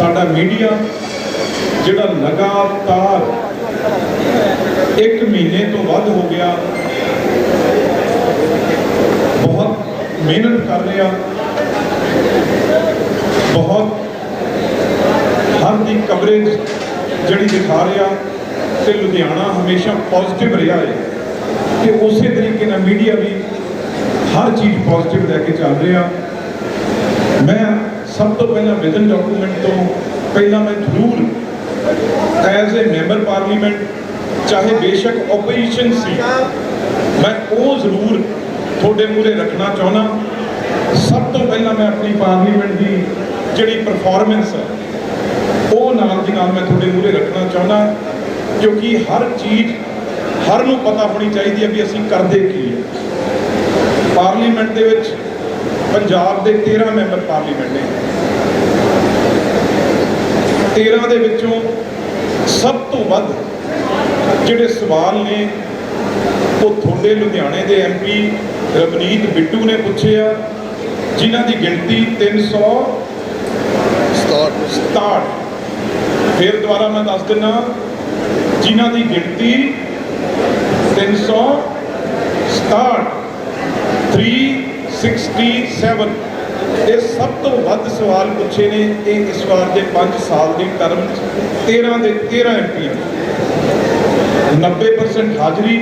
ਸਾਡਾ ਮੀਡੀਆ ਜਿਹੜਾ ਲਗਾਤਾਰ ਇੱਕ ਮਹੀਨੇ ਤੋਂ ਵੱਧ ਹੋ ਗਿਆ, ਬਹੁਤ ਮਿਹਨਤ ਕਰ ਰਿਹਾ, ਬਹੁਤ ਹਰ ਦੀ ਕਵਰੇਜ ਜਿਹੜੀ ਦਿਖਾ ਰਿਹਾ ਤੇ ਲੁਧਿਆਣਾ ਹਮੇਸ਼ਾ ਪੋਜ਼ਿਟਿਵ ਰਿਹਾ ਹੈ ਕਿ ਉਸੇ ਤਰੀਕੇ ਨਾਲ ਮੀਡੀਆ ਵੀ ਹਰ ਚੀਜ਼ ਪੋਜ਼ਿਟਿਵ ਲੈ ਕੇ ਚੱਲ ਰਿਹਾ। ਮੈਂ ਸਭ ਤੋਂ ਪਹਿਲਾਂ ਵਿਜ਼ਨ ਡਾਕੂਮੈਂਟ ਤੋਂ ਪਹਿਲਾਂ ਮੈਂ ਜ਼ਰੂਰ ਐਜ਼ ਅ ਮੈਂਬਰ ਪਾਰਲੀਮੈਂਟ ਚਾਹੇ ਬੇਸ਼ੱਕ ਆਪੋਜੀਸ਼ਨ ਸੀ, ਮੈਂ ਉਹ ਜ਼ਰੂਰ ਤੁਹਾਡੇ ਮੂਹਰੇ ਰੱਖਣਾ ਚਾਹੁੰਦਾ। ਸਭ ਤੋਂ ਪਹਿਲਾਂ ਮੈਂ ਆਪਣੀ ਪਾਰਲੀਮੈਂਟ ਦੀ ਜਿਹੜੀ ਪਰਫਾਰਮੈਂਸ ਹੈ, ਉਹ ਨਾਲ ਦੀ ਨਾਲ ਮੈਂ ਤੁਹਾਡੇ ਮੂਹਰੇ ਰੱਖਣਾ ਚਾਹੁੰਦਾ, ਕਿਉਂਕਿ ਹਰ ਚੀਜ਼, ਹਰ ਨੂੰ ਪਤਾ ਹੋਣੀ ਚਾਹੀਦੀ ਹੈ ਵੀ ਅਸੀਂ ਕਰਦੇ ਕੀ ਹੈ। ਪਾਰਲੀਮੈਂਟ ਦੇ ਵਿੱਚ ਪੰਜਾਬ ਦੇ 13 ਮੈਂਬਰ ਪਾਰਲੀਮੈਂਟ ਨੇ। 13 ਦੇ ਵਿੱਚੋਂ ਸਭ ਤੋਂ ਵੱਧ ਜਿਹੜੇ ਸਵਾਲ ਨੇ ਉਹ ਤੁਹਾਡੇ ਲੁਧਿਆਣੇ ਦੇ ਐਮਪੀ ਰਵਨੀਤ ਬਿੱਟੂ ਨੇ ਪੁੱਛੇ ਆ ਜਿਨ੍ਹਾਂ ਦੀ ਗਿਣਤੀ 300 67 ਫਿਰ ਦੁਬਾਰਾ ਮੈਂ ਦੱਸ ਦਿੰਨਾ ਜਿਨ੍ਹਾਂ ਦੀ ਗਿਣਤੀ 367 367 ਇਹ ਸਭ ਤੋਂ ਵੱਧ ਸਵਾਲ ਪੁੱਛੇ ਨੇ ਇਹ ਇਸ ਵਾਰ ਦੇ 5 ਸਾਲ ਦੀ ਟਰਮ 13 ਦੇ 13 ਐਮਪੀ 90% ਹਾਜ਼ਰੀ,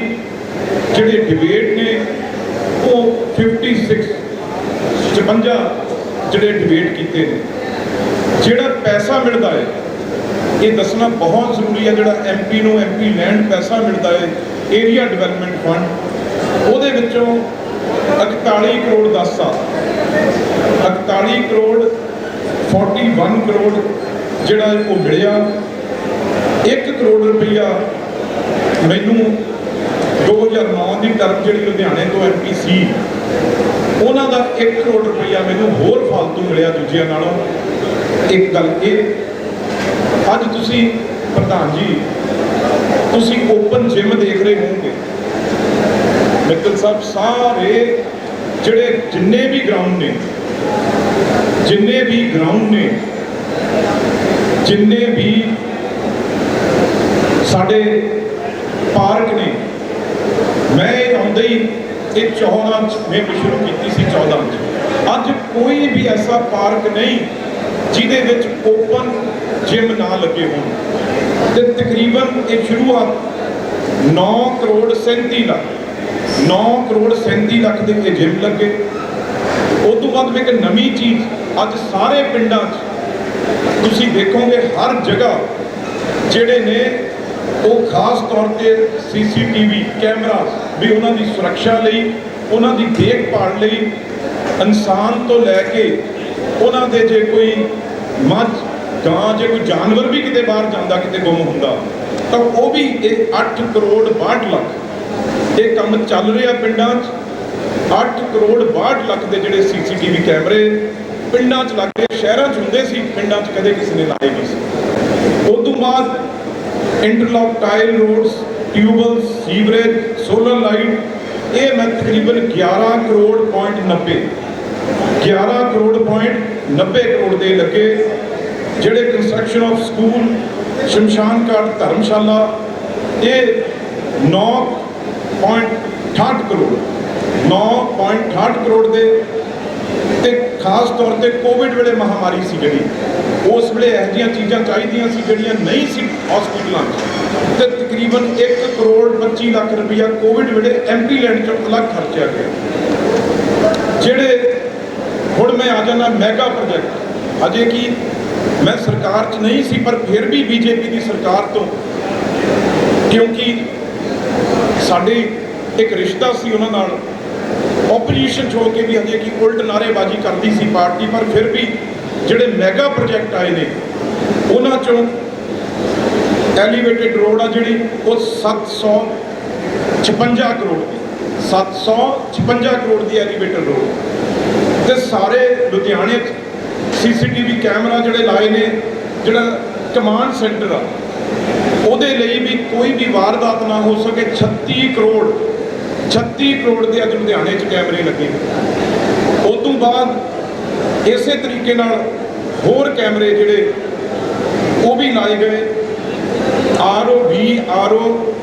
ਜਿਹੜੇ ਡਿਬੇਟ ਨੇ, ਉਹ 56 56 ਜਿਹੜੇ ਡਿਬੇਟ ਕੀਤੇ ਨੇ। ਜਿਹੜਾ ਪੈਸਾ ਮਿਲਦਾ ਹੈ ਇਹ ਦੱਸਣਾ ਬਹੁਤ ਜ਼ਰੂਰੀ ਹੈ ਜਿਹੜਾ ਐਮਪੀ ਨੂੰ ਐਮਪੀ ਲੈਂਡ ਪੈਸਾ ਮਿਲਦਾ ਹੈ ਏਰੀਆ ਡਿਵੈਲਪਮੈਂਟ ਫੰਡ ਉਹਦੇ ਵਿੱਚੋਂ 41 ਕਰੋੜ 10 ਸਾਲ 41 ਕਰੋੜ 41 ਕਰੋੜ ਜਿਹੜਾ ਉਹ ਮਿਲਿਆ। 1 ਕਰੋੜ ਰੁਪਈਆ ਮੈਨੂੰ 2009 ਦੀ ਟਰਮ ਜਿਹੜੀ ਲੁਧਿਆਣੇ ਤੋਂ ਐਮਪੀ ਸੀ, ਉਹਨਾਂ ਦਾ 1 ਕਰੋੜ ਰੁਪਈਆ ਮੈਨੂੰ ਹੋਰ ਫालतू ਮਿਲਿਆ ਦੂਜਿਆਂ ਨਾਲੋਂ। ਇੱਕ ਗੱਲ ਇਹ, ਅੱਜ ਤੁਸੀਂ ਪ੍ਰਧਾਨ ਜੀ, ਤੁਸੀਂ ਓਪਨ ਜਿਮ ਦੇਖ ਰਹੇ ਹੋਵੋਗੇ। ਮਿੱਤਲ ਸਾਹਿਬ, ਸਾਰੇ ਜਿਹੜੇ ਜਿੰਨੇ ਵੀ ਗਰਾਊਂਡ ਨੇ, ਜਿੰਨੇ ਵੀ ਗਰਾਊਂਡ ਨੇ, ਜਿੰਨੇ ਵੀ ਸਾਡੇ ਪਾਰਕ ਨੇ, ਮੈਂ ਇਹ ਆਉਂਦੇ ਹੀ ਇਹ 14 ਚ, ਮੈਂ ਸ਼ੁਰੂ ਕੀਤੀ ਸੀ 14 ਚ। ਅੱਜ ਕੋਈ ਵੀ ਐਸਾ ਪਾਰਕ ਨਹੀਂ ਜਿਹਦੇ ਵਿੱਚ ਓਪਨ ਜਿਮ ਨਾ ਲੱਗੇ ਹੋਣ। ਤੇ ਤਕਰੀਬਨ ਇਹ ਸ਼ੁਰੂਆਤ 9 ਕਰੋੜ 37 ਲੱਖ 9 ਕਰੋੜ 37 ਲੱਖ ਦੇ ਇਹ ਜਿਮ ਲੱਗੇ। ਉਸ ਤੋਂ ਬਾਅਦ ਵੀ ਇੱਕ ਨਵੀਂ ਚੀਜ਼ ਅੱਜ ਸਾਰੇ ਪਿੰਡਾਂ 'ਚ ਤੁਸੀਂ ਦੇਖੋਗੇ ਹਰ ਜਗ੍ਹਾ ਜਿਹੜੇ ਨੇ ਉਹ ਖਾਸ ਤੌਰ ਤੇ ਸੀਸੀਟੀਵੀ ਕੈਮਰਾ ਵੀ ਉਹਨਾਂ ਦੀ ਸੁਰੱਖਿਆ ਲਈ, ਉਹਨਾਂ ਦੀ ਦੇਖਭਾਲ ਲਈ ਇਨਸਾਨ ਤੋਂ ਲੈ ਕੇ ਉਹਨਾਂ ਦੇ ਜੇ ਕੋਈ ਮੱਝ ਗਾਂ ਜੇ ਕੋਈ ਜਾਨਵਰ ਵੀ ਕਿਤੇ ਬਾਹਰ ਜਾਂਦਾ, ਕਿਤੇ ਗੁੰਮ ਹੁੰਦਾ, ਤਾਂ ਉਹ ਵੀ ਇਹ 8 ਕਰੋੜ 62 ਲੱਖ ਇਹ ਕੰਮ ਚੱਲ ਰਿਹਾ ਪਿੰਡਾਂ 'ਚ। 8 ਕਰੋੜ 62 ਲੱਖ ਦੇ ਜਿਹੜੇ ਸੀਸੀਟੀਵੀ ਕੈਮਰੇ ਪਿੰਡਾਂ 'ਚ ਲੱਗੇ ਸ਼ਹਿਰਾਂ 'ਚ ਹੁੰਦੇ ਸੀ, ਪਿੰਡਾਂ 'ਚ ਕਦੇ ਕਿਸੇ ਨੇ ਲਾਏ ਨਹੀਂ ਸੀ। ਉਸ ਤੋਂ ਬਾਅਦ interlock tile roads tubewell sewerage solar light ਇਹ ਮੈਂ ਤਕਰੀਬਨ 11 ਕਰੋੜ ਪੁਆਇੰਟ 90 11 ਕਰੋੜ ਪੁਆਇੰਟ 90 ਕਰੋੜ ਦੇ ਲੱਗੇ ਜਿਹੜੇ ਕੰਸਟਰਕਸ਼ਨ ਆਫ ਸਕੂਲ ਸ਼ਮਸ਼ਾਨ ਘਾਟ, ਧਰਮਸ਼ਾਲਾ, ਇਹ 9.68 ਕਰੋੜ। 9.68 ਕਰੋੜ ਦੇ ਤੇ ਖਾਸ ਤੌਰ ਤੇ ਕੋਵਿਡ ਵੇਲੇ ਮਹਾਮਾਰੀ ਸੀ ਜਿਹੜੀ। ਉਸ ਵੇਲੇ ਇਹੋ ਜਿਹੀਆਂ ਚੀਜ਼ਾਂ ਚਾਹੀਦੀਆਂ ਸੀ ਜਿਹੜੀਆਂ ਨਹੀਂ ਸੀ ਹਸਪੀਟਲਾਂ 'ਚ। ਤੇ ਤਕਰੀਬਨ 1 ਕਰੋੜ 25 ਲੱਖ ਰੁਪਇਆ ਕੋਵਿਡ ਵੇਲੇ ਐਮਪੀ ਲੈਂਡ 'ਚੋਂ ਅਲੱਗ ਖਰਚਿਆ ਗਿਆ। ਜਿਹੜੇ ਹੁਣ ਮੈਂ ਆ ਜਾਣਾ ਮੈਗਾ ਪ੍ਰੋਜੈਕਟ ਅਜੇ ਕੀ ਮੈਂ ਸਰਕਾਰ 'ਚ ਨਹੀਂ ਸੀ, ਪਰ ਫਿਰ ਵੀ ਬੀਜੇਪੀ ਦੀ ਸਰਕਾਰ ਤੋਂ, ਕਿਉਂਕਿ ਸਾਡੇ ਇੱਕ ਰਿਸ਼ਤਾ ਸੀ ਉਹਨਾਂ ਨਾਲ ਆਪੋਜੀਸ਼ਨ ਛੋੜ ਕੇ ਵੀ ਹਜੇ ਕੀ ਉਲਟ ਨਾਰੇਬਾਜ਼ੀ ਕਰਦੀ ਸੀ ਪਾਰਟੀ, ਪਰ ਫਿਰ ਵੀ ਜਿਹੜੇ ਮੈਗਾ ਪ੍ਰੋਜੈਕਟ ਆਏ ਨੇ, ਉਹਨਾਂ ਚੋਂ ਐਲੀਵੇਟਡ ਰੋਡ ਆ ਜਿਹੜੀ, ਉਹ 756 ਕਰੋੜ ਦੀ 756 ਕਰੋੜ ਦੀ ਐਲੀਵੇਟਡ ਰੋਡ ਤੇ ਸਾਰੇ ਲੁਧਿਆਣੇ 'ਚ ਸੀਸੀਟੀਵੀ ਕੈਮਰਾ ਜਿਹੜੇ ਲਾਏ ਨੇ, ਜਿਹੜਾ ਕਮਾਂਡ ਸੈਂਟਰ ਆ ਉਹਦੇ ਲਈ ਵੀ ਕੋਈ ਵੀ ਵਾਰਦਾਤ ਨਾ ਹੋ ਸਕੇ। 36 ਕਰੋੜ 36 ਕਰੋੜ ਦੇ ਅੱਜ ਲੁਧਿਆਣੇ 'ਚ ਕੈਮਰੇ ਲੱਗੇ। ਉਸ ਤੋਂ ਬਾਅਦ ਇਸੇ ਤਰੀਕੇ ਨਾਲ ਹੋਰ ਕੈਮਰੇ ਜਿਹੜੇ, ਉਹ ਵੀ ਲਾਏ ਗਏ। R O B, R O,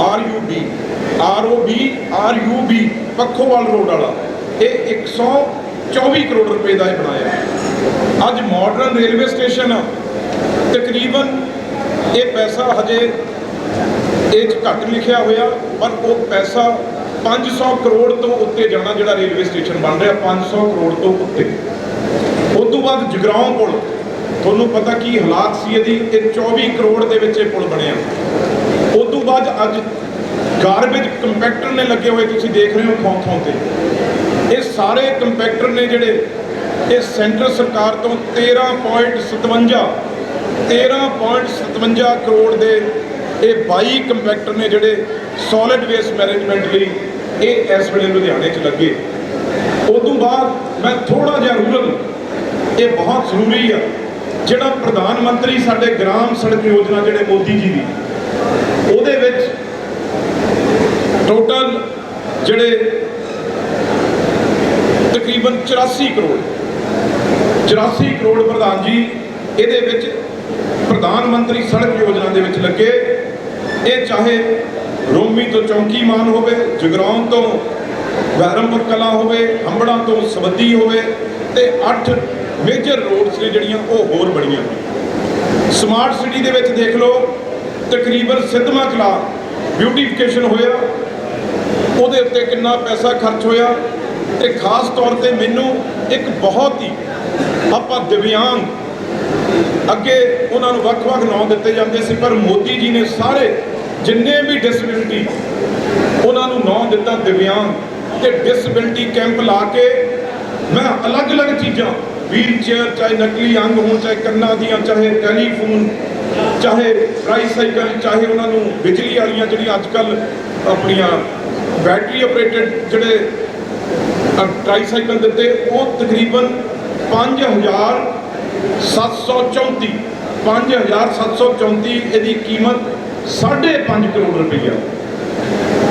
R U B, R O B, R U B, Pakhowal road ਵਾਲਾ। ਇਹ 124 ਕਰੋੜ ਰੁਪਏ ਦਾ ਇਹ ਬਣਾਇਆ। ਅੱਜ ਮਾਡਰਨ ਰੇਲਵੇ ਸਟੇਸ਼ਨ ਤਕਰੀਬਨ ਇਹ ਪੈਸਾ ਹਜੇ ਇਹ 'ਚ ਘੱਟ ਲਿਖਿਆ ਹੋਇਆ, ਪਰ ਉਹ ਪੈਸਾ 500 ਕਰੋੜ ਤੋਂ ਉੱਤੇ ਜਾਣਾ ਜਿਹੜਾ ਰੇਲਵੇ ਸਟੇਸ਼ਨ ਬਣ ਰਿਹਾ 500 ਕਰੋੜ ਤੋਂ ਉੱਤੇ। ਉਸ ਤੋਂ ਬਾਅਦ ਜਗਰਾਉਂ ਪੁਲ, ਤੁਹਾਨੂੰ ਪਤਾ ਕੀ ਹਾਲਾਤ ਸੀ ਇਹਦੀ, ਇਹ 24 ਕਰੋੜ ਦੇ ਵਿੱਚ ਇਹ ਪੁਲ ਬਣਿਆ। ਉਸ ਤੋਂ ਬਾਅਦ ਅੱਜ ਗਾਰਬੇਜ ਕੰਪੈਕਟਰ ਨੇ ਲੱਗੇ ਹੋਏ, ਤੁਸੀਂ ਦੇਖ ਰਹੇ ਹੋ ਥਾਂ ਥਾਂ ਤੇ। ਇਹ ਸਾਰੇ ਕੰਪੈਕਟਰ ਨੇ ਜਿਹੜੇ, ਇਹ ਸੈਂਟਰ ਸਰਕਾਰ ਤੋਂ 13.57 13.57 ਕਰੋੜ ਦੇ ਇਹ 22 ਕੰਪੈਕਟਰ ਨੇ ਜਿਹੜੇ ਸੋਲਿਡ ਵੇਸਟ ਮੈਨੇਜਮੈਂਟ ਲਈ ਇਹ ਇਸ ਵੇਲੇ ਲੁਧਿਆਣੇ 'ਚ ਲੱਗੇ। ਉਸ ਤੋਂ ਬਾਅਦ ਮੈਂ ਥੋੜਾ ਜਿਹਾ ਰੂਰਲ ਇਹ ਬਹੁਤ ਜ਼ਰੂਰੀ ਆ, ਜਿਹੜਾ ਪ੍ਰਧਾਨ ਮੰਤਰੀ ਸਾਡੇ ਗ੍ਰਾਮ ਸੜਕ ਯੋਜਨਾ ਜਿਹੜੇ ਮੋਦੀ ਜੀ ਦੀ, ਉਹਦੇ ਵਿੱਚ ਟੋਟਲ ਜਿਹੜੇ ਤਕਰੀਬਨ 84 ਕਰੋੜ 84 ਕਰੋੜ ਪ੍ਰਧਾਨ ਜੀ, ਇਹਦੇ ਵਿੱਚ ਪ੍ਰਧਾਨ ਮੰਤਰੀ ਸੜਕ ਯੋਜਨਾ ਦੇ ਵਿੱਚ ਲੱਗੇ। ਇਹ ਚਾਹੇ ਰੋਮੀ ਤੋਂ ਚੌਂਕੀਮਾਨ ਹੋਵੇ, ਜਗਰਾਉਂ ਤੋਂ ਬਹਿਰਮਪੁਰ ਕਲਾ ਹੋਵੇ ਹੰਬੜਾਂ ਤੋਂ ਸਬੱਦੀ ਹੋਵੇ ਤੇ 8 ਮੇਜਰ ਰੋਡਸ ਨੇ ਜਿਹੜੀਆਂ ਉਹ ਹੋਰ ਬਣੀਆਂ। ਸਮਾਰਟ ਸਿਟੀ ਦੇ ਵਿੱਚ ਦੇਖ ਲਓ, ਤਕਰੀਬਨ ਸਿੱਧਮਾ ਕਲਾ ਬਿਊਟੀਫਿਕੇਸ਼ਨ ਹੋਇਆ। ਉਹਦੇ ਉੱਤੇ ਕਿੰਨਾ ਪੈਸਾ ਖਰਚ ਹੋਇਆ ਤੇ ਖਾਸ ਤੌਰ ਤੇ ਮੈਨੂੰ ਇੱਕ ਬਹੁਤ ਹੀ ਆਪਾਂ ਦਿਵਿਆਂਗ ਅੱਗੇ ਉਹਨਾਂ ਨੂੰ ਵੱਖ-ਵੱਖ ਨਾਮ ਦਿੱਤੇ ਜਾਂਦੇ ਸੀ, ਪਰ ਮੋਦੀ ਜੀ ਨੇ ਸਾਰੇ ਜਿੰਨੇ ਵੀ ਡਿਸੇਬਿਲਟੀ ਉਹਨਾਂ ਨੂੰ ਨਾਮ ਦਿੱਤਾ ਦਿਵਿਆਂਗ ਤੇ ਡਿਸੇਬਿਲਟੀ ਕੈਂਪ ਲਾ ਕੇ ਮੈਂ ਅਲੱਗ-ਅਲੱਗ ਚੀਜ਼ਾਂ ਵੀਲ ਚੇਅਰ ਚਾਹੇ ਨਕਲੀ ਅੰਗ ਹੋਣ, ਚਾਹੇ ਕੰਨਾਂ ਦੀਆਂ, ਚਾਹੇ ਟੈਲੀਫੋਨ ਚਾਹੇ ਟ੍ਰਾਈਸਾਈਕਲ ਚਾਹੇ ਉਹਨਾਂ ਨੂੰ ਬਿਜਲੀ ਵਾਲੀਆਂ ਜਿਹੜੀਆਂ ਅੱਜ ਕੱਲ ਆਪਣੀਆਂ ਬੈਟਰੀ ਆਪਰੇਟਡ ਜਿਹੜੇ ਟ੍ਰਾਈਸਾਈਕਲ ਦਿੱਤੇ, ਉਹ ਤਕਰੀਬਨ 5734 5734 ਇਹਦੀ ਕੀਮਤ 5.5 ਕਰੋੜ ਰੁਪਈਆ।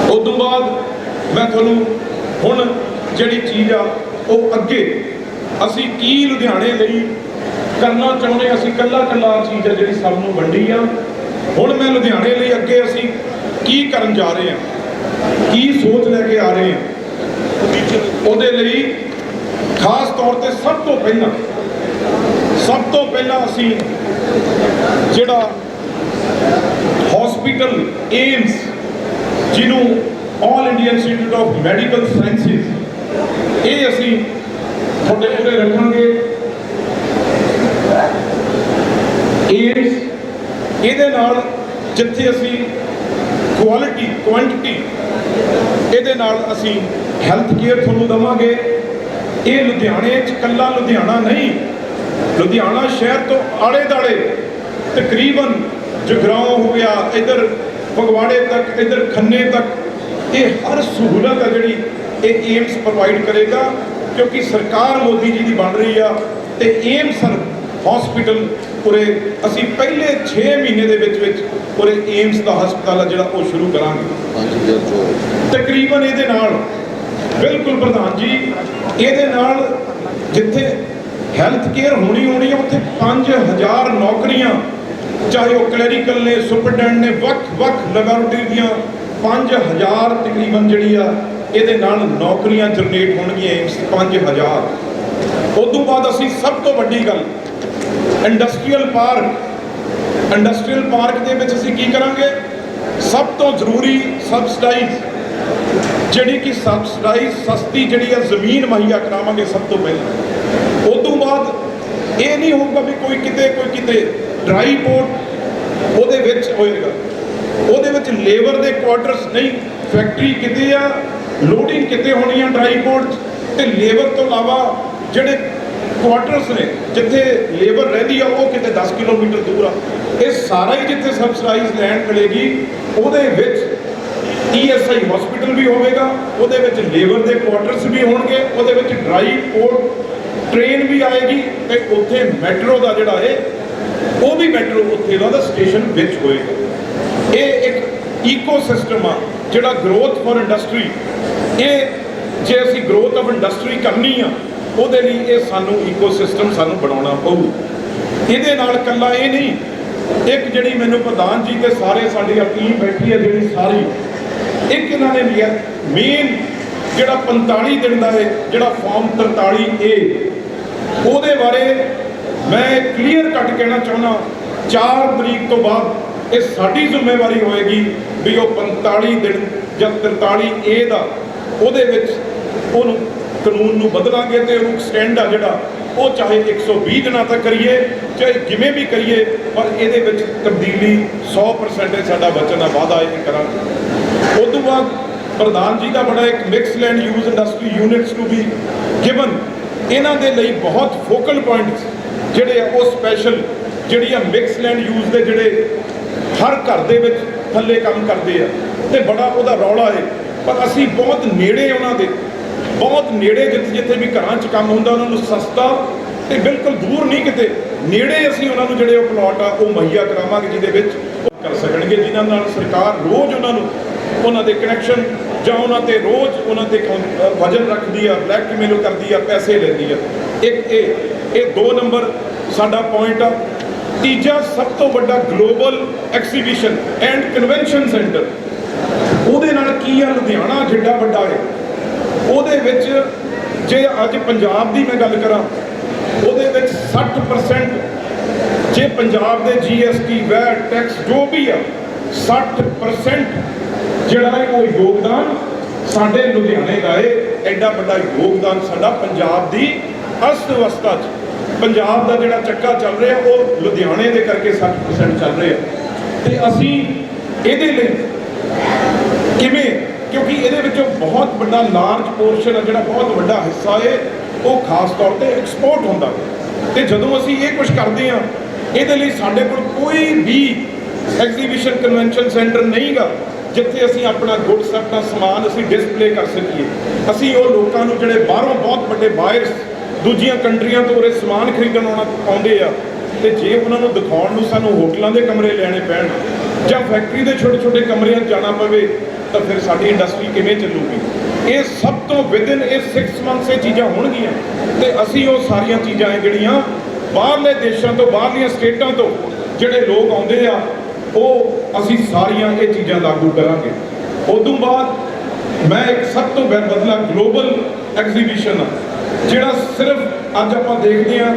ਉਸ ਤੋਂ ਬਾਅਦ ਮੈਂ ਤੁਹਾਨੂੰ ਹੁਣ ਜਿਹੜੀ ਚੀਜ਼ ਆ, ਉਹ ਅੱਗੇ ਅਸੀਂ ਕੀ ਲੁਧਿਆਣੇ ਲਈ ਕਰਨਾ ਚਾਹੁੰਦੇ ਅਸੀਂ ਕੱਲਾ ਕੱਲਾ ਚੀਜ਼ ਆ ਜਿਹੜੀ ਸਭ ਨੂੰ ਵੰਡੀ ਆ। ਹੁਣ ਮੈਂ ਲੁਧਿਆਣੇ ਲਈ ਅੱਗੇ ਅਸੀਂ ਕੀ ਕਰਨ ਜਾ ਰਹੇ ਹਾਂ, ਕੀ ਸੋਚ ਲੈ ਕੇ ਆ ਰਹੇ ਹਾਂ, ਉਹਦੇ ਲਈ ਖਾਸ ਤੌਰ ਤੇ ਸਭ ਤੋਂ ਪਹਿਲਾਂ ਸਭ ਤੋਂ ਪਹਿਲਾਂ ਅਸੀਂ ਜਿਹੜਾ ਹਸਪੀਟਲ ਏਮਸ ਜਿਹਨੂੰ all India institute of medical sciences ਇਹ ਅਸੀਂ ਤੁਹਾਡੇ ਕੋਲੇ ਰੱਖਾਂਗੇ। ਏਮਸ ਇਹਦੇ ਨਾਲ ਜਿੱਥੇ ਅਸੀਂ ਕੁਆਲਿਟੀ ਕੁਆਂਟੀਟੀ ਇਹਦੇ ਨਾਲ ਅਸੀਂ ਹੈਲਥ ਕੇਅਰ ਤੁਹਾਨੂੰ ਦਵਾਂਗੇ। ਇਹ ਲੁਧਿਆਣੇ 'ਚ ਕੱਲਾ ਲੁਧਿਆਣਾ ਨਹੀਂ ਲੁਧਿਆਣਾ ਸ਼ਹਿਰ ਤੋਂ ਆਲੇ ਦਾਲੇ ਤਕਰੀਬਨ ਜਗਰਾਉਂ ਹੋ ਗਿਆ ਇਧਰ ਫਗਵਾੜੇ ਤੱਕ ਇਧਰ ਖੰਨੇ ਤੱਕ ਇਹ ਹਰ ਸਹੂਲਤ ਆ ਜਿਹੜੀ ਇਹ ਏਮਸ ਪ੍ਰੋਵਾਈਡ ਕਰੇਗਾ ਕਿਉਂਕਿ ਸਰਕਾਰ ਮੋਦੀ ਜੀ ਦੀ ਬਣ ਰਹੀ ਆ ਤੇ ਏਮਸ ਹਸਪੀਟਲ ਉਰੇ ਅਸੀਂ ਪਹਿਲੇ 6 ਮਹੀਨੇ ਦੇ ਵਿੱਚ ਵਿੱਚ ਉਰੇ ਏਮਸ ਦਾ ਹਸਪਤਾਲ ਆ ਜਿਹੜਾ ਉਹ ਸ਼ੁਰੂ ਕਰਾਂਗੇ। ਤਕਰੀਬਨ ਇਹਦੇ ਨਾਲ ਬਿਲਕੁਲ ਪ੍ਰਧਾਨ ਜੀ ਇਹਦੇ ਨਾਲ ਜਿੱਥੇ ਹੈਲਥ ਕੇਅਰ ਹੋਣੀ ਹੋਣੀ ਹੈ ਉੱਥੇ 5000 ਨੌਕਰੀਆਂ, ਚਾਹੇ ਉਹ ਕਲੈਰੀਕਲ ਨੇ ਸੁਪਰਡੈਂਟ ਨੇ ਵੱਖ-ਵੱਖ ਲੈਬੋਰਟਰੀ ਦੀਆਂ 5000 ਤਕਰੀਬਨ ਜਿਹੜੀ ਆ, ਇਹਦੇ ਨਾਲ ਨੌਕਰੀਆਂ ਜਨਰੇਟ ਹੋਣਗੀਆਂ ਏਮਸ 5000 ਉਸ ਤੋਂ ਬਾਅਦ ਅਸੀਂ ਸਭ ਤੋਂ ਵੱਡੀ ਗੱਲ ਇੰਡਸਟਰੀਅਲ ਪਾਰਕ ਇੰਡਸਟਰੀਅਲ ਪਾਰਕ ਦੇ ਵਿੱਚ ਅਸੀਂ ਕੀ ਕਰਾਂਗੇ? ਸਭ ਤੋਂ ਜ਼ਰੂਰੀ ਸਬਸਿਡਾਈਜ਼ ਜਿਹੜੀ ਕਿ ਸਬਸਿਡਾਈਜ਼ ਸਸਤੀ ਜਿਹੜੀ ਆ ਜ਼ਮੀਨ ਮੁਹੱਈਆ ਕਰਾਵਾਂਗੇ ਸਭ ਤੋਂ ਪਹਿਲਾਂ। ਉਸ ਤੋਂ ਬਾਅਦ ਇਹ ਨਹੀਂ ਹੋਊਗਾ ਵੀ ਕੋਈ ਕਿਤੇ ਕੋਈ ਕਿਤੇ ਡਰਾਈ ਪੋਰਟ ਉਹਦੇ ਵਿੱਚ ਹੋਏਗਾ। ਉਹਦੇ ਵਿੱਚ ਲੇਬਰ ਦੇ ਕੁਆਟਰਸ ਨਹੀਂ ਫੈਕਟਰੀ ਕਿਤੇ ਆ ਲੋਡਿੰਗ ਕਿਤੇ ਹੋਣੀ ਆ ਡਰਾਈ ਪੋਰਟ ਤੇ ਲੇਬਰ ਤੋਂ ਇਲਾਵਾ ਜਿਹੜੇ ਕੁਆਟਰਸ ਨੇ, ਜਿੱਥੇ ਲੇਬਰ ਰਹਿੰਦੀ ਆ, ਉਹ ਕਿਤੇ 10 ਕਿਲੋਮੀਟਰ ਦੂਰ ਆ। ਇਹ ਸਾਰਾ ਹੀ ਜਿੱਥੇ ਸਬਸਿਡਾਈਜ਼ ਲੈਂਡ ਮਿਲੇਗੀ, ਉਹਦੇ ਵਿੱਚ ਈਐਸਆਈ ਹਸਪੀਟਲ ਵੀ ਹੋਵੇਗਾ, ਉਹਦੇ ਵਿੱਚ ਲੇਬਰ ਦੇ ਕੁਆਟਰਸ ਵੀ ਹੋਣਗੇ, ਉਹਦੇ ਵਿੱਚ ਡਰਾਈ ਪੋਰਟ ਟ੍ਰੇਨ ਵੀ ਆਏਗੀ ਤੇ ਉੱਥੇ ਮੈਟਰੋ ਦਾ ਜਿਹੜਾ ਹੈ ਉਹ ਵੀ ਮੈਟਰੋ ਉੱਥੇ ਦਾ ਸਟੇਸ਼ਨ ਵਿੱਚ ਹੋਏਗਾ। ਇਹ ਇੱਕ ਈਕੋਸਿਸਟਮ ਆ, ਜਿਹੜਾ ਗਰੋਥ ਫॉर ਇੰਡਸਟਰੀ ਇਹ ਜੇ ਅਸੀਂ ਗਰੋਥ ਆਫ ਇੰਡਸਟਰੀ ਕਰਨੀ ਆ, ਉਹਦੇ ਲਈ ਇਹ ਸਾਨੂੰ ਈਕੋਸਿਸਟਮ ਸਾਨੂੰ ਬਣਾਉਣਾ ਪਊ। ਇਹਦੇ ਨਾਲ ਕੱਲਾ ਇਹ ਨਹੀਂ, ਇੱਕ ਜਿਹੜੀ ਮੈਨੂੰ ਪ੍ਰਧਾਨ ਜੀ ਤੇ ਸਾਰੇ ਸਾਡੀ ਟੀਮ ਬੈਠੀ ਹੈ, ਜਿਹੜੀ ਸਾਰੀ, ਇੱਕ ਇਹਨਾਂ ਨੇ ਲਿਆ ਮੇਨ ਜਿਹੜਾ 45 ਦਿਨ ਦਾ ਹੈ ਜਿਹੜਾ ਫਾਰਮ 43 ਏ, ਉਹਦੇ ਬਾਰੇ ਮੈਂ ਕਲੀਅਰ ਕੱਟ ਕਹਿਣਾ ਚਾਹੁੰਦਾ 4 ਤਰੀਕ ਤੋਂ ਬਾਅਦ ਇਹ ਸਾਡੀ ਜ਼ਿੰਮੇਵਾਰੀ ਹੋਏਗੀ ਵੀ ਉਹ 45 ਦਿਨ ਜਾਂ 43 ਏ ਦਾ, ਉਹਦੇ ਵਿੱਚ ਉਹਨੂੰ ਕਾਨੂੰਨ ਨੂੰ ਬਦਲਾਂਗੇ ਤੇ ਉਹਨੂੰ ਸਟੈਂਡ ਆ ਜਿਹੜਾ, ਉਹ ਚਾਹੇ 120 ਦਿਨਾਂ ਤੱਕ ਕਰੀਏ, ਚਾਹੇ ਜਿਵੇਂ ਵੀ ਕਰੀਏ, ਪਰ ਇਹਦੇ ਵਿੱਚ ਤਬਦੀਲੀ 100% ਸਾਡਾ ਵਚਨ ਦਾ ਵਾਅਦਾ ਇਹ ਕਰਾਂਗੇ। ਉਸ ਤੋਂ ਬਾਅਦ ਪ੍ਰਧਾਨ ਜੀ ਦਾ ਬੜਾ ਇੱਕ mix land use industry units to be given ਇਹਨਾਂ ਦੇ ਲਈ ਬਹੁਤ ਫੋਕਲ ਪੁਆਇੰਟਸ ਜਿਹੜੇ ਆ ਉਹ ਸਪੈਸ਼ਲ ਜਿਹੜੀ ਆ ਮਿਕਸ ਲੈਂਡ ਯੂਜ਼ ਦੇ ਜਿਹੜੇ ਹਰ ਘਰ ਦੇ ਵਿੱਚ ਥੱਲੇ ਕੰਮ ਕਰਦੇ ਆ ਤੇ ਬੜਾ ਉਹਦਾ ਰੌਲਾ ਹੈ ਪਰ ਅਸੀਂ ਬਹੁਤ ਨੇੜੇ ਉਹਨਾਂ ਦੇ, ਬਹੁਤ ਨੇੜੇ ਜਿੱਥੇ ਜਿੱਥੇ ਵੀ ਘਰਾਂ 'ਚ ਕੰਮ ਹੁੰਦਾ, ਉਹਨਾਂ ਨੂੰ ਸਸਤਾ ਤੇ ਬਿਲਕੁਲ ਦੂਰ ਨਹੀਂ ਕਿਤੇ, ਨੇੜੇ ਅਸੀਂ ਉਹਨਾਂ ਨੂੰ ਜਿਹੜੇ ਉਹ ਪਲਾਟ ਆ, ਉਹ ਮੁਹੱਈਆ ਕਰਾਵਾਂਗੇ, ਜਿਹਦੇ ਵਿੱਚ ਉਹ ਕਰ ਸਕਣਗੇ, ਜਿਨ੍ਹਾਂ ਨਾਲ ਸਰਕਾਰ ਰੋਜ਼ ਉਹਨਾਂ ਨੂੰ ਉਹਨਾਂ ਦੇ ਕਨੈਕਸ਼ਨ ਜਾਂ ਉਹਨਾਂ ਤੇ ਰੋਜ਼ ਉਹਨਾਂ ਤੇ ਕੌਨ- ਵਜਨ ਰੱਖਦੀ ਆ ਬਲੈਕਮੇਲ ਕਰਦੀ ਆ, ਪੈਸੇ ਲੈਂਦੀ ਆ। ਇੱਕ ਇਹ ਇਹ ਦੋ ਨੰਬਰ ਸਾਡਾ ਪੁਆਇੰਟ ਆ। ਤੀਜਾ ਸਭ ਤੋਂ ਵੱਡਾ global exhibition and convention centre ਉਹਦੇ ਨਾਲ ਕੀ ਆ? ਲੁਧਿਆਣਾ ਜਿੱਡਾ ਵੱਡਾ ਹੈ ਉਹਦੇ ਵਿੱਚ ਜੇ ਅੱਜ ਪੰਜਾਬ ਦੀ ਮੈਂ ਗੱਲ ਕਰਾਂ, ਉਹਦੇ ਵਿੱਚ 60% ਜੇ ਪੰਜਾਬ ਦੇ GST ਵੈਟ ਟੈਕਸ ਜੋ ਵੀ ਆ 60% ਜਿਹੜਾ ਹੈ ਉਹ ਯੋਗਦਾਨ ਸਾਡੇ ਲੁਧਿਆਣੇ ਦਾ ਹੈ ਐਡਾ ਵੱਡਾ ਯੋਗਦਾਨ ਸਾਡਾ ਪੰਜਾਬ ਦੀ ਅਸਤ ਅਵਸਥਾ 'ਚ। ਪੰਜਾਬ ਦਾ ਜਿਹੜਾ ਚੱਕਾ ਚੱਲ ਰਿਹਾ, ਉਹ ਲੁਧਿਆਣੇ ਦੇ ਕਰਕੇ 60% ਚੱਲ ਰਿਹਾ। ਤੇ ਅਸੀਂ ਇਹਦੇ ਲਈ ਕਿਵੇਂ, ਕਿਉਂਕਿ ਇਹਦੇ ਵਿੱਚੋਂ ਬਹੁਤ ਵੱਡਾ ਲਾਰਜ ਪੋਰਸ਼ਨ ਹੈ ਜਿਹੜਾ ਬਹੁਤ ਵੱਡਾ ਹਿੱਸਾ ਏ, ਉਹ ਖਾਸ ਤੌਰ ਤੇ ਐਕਸਪੋਰਟ ਹੁੰਦਾ ਹੈ ਤੇ ਜਦੋਂ ਅਸੀਂ ਇਹ ਕੁਝ ਕਰਦੇ ਹਾਂ, ਇਹਦੇ ਲਈ ਸਾਡੇ ਕੋਲ ਕੋਈ ਵੀ ਐਗਜ਼ੀਬਿਸ਼ਨ ਕਨਵੈਨਸ਼ਨ ਸੈਂਟਰ ਨਹੀਂਗਾ। ਜਿੱਥੇ ਅਸੀਂ ਆਪਣਾ ਗੁੱਡਸ ਆਪਣਾ ਸਮਾਨ ਅਸੀਂ ਡਿਸਪਲੇ ਕਰ ਸਕੀਏ। ਅਸੀਂ ਉਹ ਲੋਕਾਂ ਨੂੰ ਜਿਹੜੇ ਬਾਹਰੋਂ ਬਹੁਤ ਵੱਡੇ ਬਾਇਰਸ ਦੂਜੀਆਂ ਕੰਟਰੀਆਂ ਤੋਂ ਉਰੇ ਸਮਾਨ ਖਰੀਦਣ ਆਉਣਾ ਆਉਂਦੇ ਆ, ਤੇ ਜੇ ਉਹਨਾਂ ਨੂੰ ਦਿਖਾਉਣ ਨੂੰ ਸਾਨੂੰ ਹੋਟਲਾਂ ਦੇ ਕਮਰੇ ਲੈਣੇ ਪੈਣ ਜਾਂ ਫੈਕਟਰੀ ਦੇ ਛੋਟੇ ਛੋਟੇ ਕਮਰਿਆਂ 'ਚ ਜਾਣਾ ਪਵੇ, ਤਾਂ ਫਿਰ ਸਾਡੀ ਇੰਡਸਟਰੀ ਕਿਵੇਂ ਚੱਲੂਗੀ? ਇਹ ਸਭ ਤੋਂ ਵਿਦਨ ਇਹ 6 ਮੰਥਸ ਇਹ ਚੀਜ਼ਾਂ ਹੋਣਗੀਆਂ। ਤੇ ਅਸੀਂ ਉਹ ਸਾਰੀਆਂ ਚੀਜ਼ਾਂ ਹੈ ਜਿਹੜੀਆਂ ਬਾਹਰਲੇ ਦੇਸ਼ਾਂ ਤੋਂ, ਬਾਹਰਲੀਆਂ ਸਟੇਟਾਂ ਤੋਂ ਜਿਹੜੇ ਲੋਕ ਆਉਂਦੇ ਆ ਉਹ ਅਸੀਂ ਸਾਰੀਆਂ ਇਹ ਚੀਜ਼ਾਂ ਲਾਗੂ ਕਰਾਂਗੇ। ਉਦੋਂ ਬਾਅਦ ਮੈਂ ਇੱਕ ਸਭ ਤੋਂ ਬਦਲਾ ਗਲੋਬਲ ਐਗਜ਼ੀਬਿਸ਼ਨ ਆ, ਜਿਹੜਾ ਸਿਰਫ ਅੱਜ ਆਪਾਂ ਦੇਖਦੇ ਆ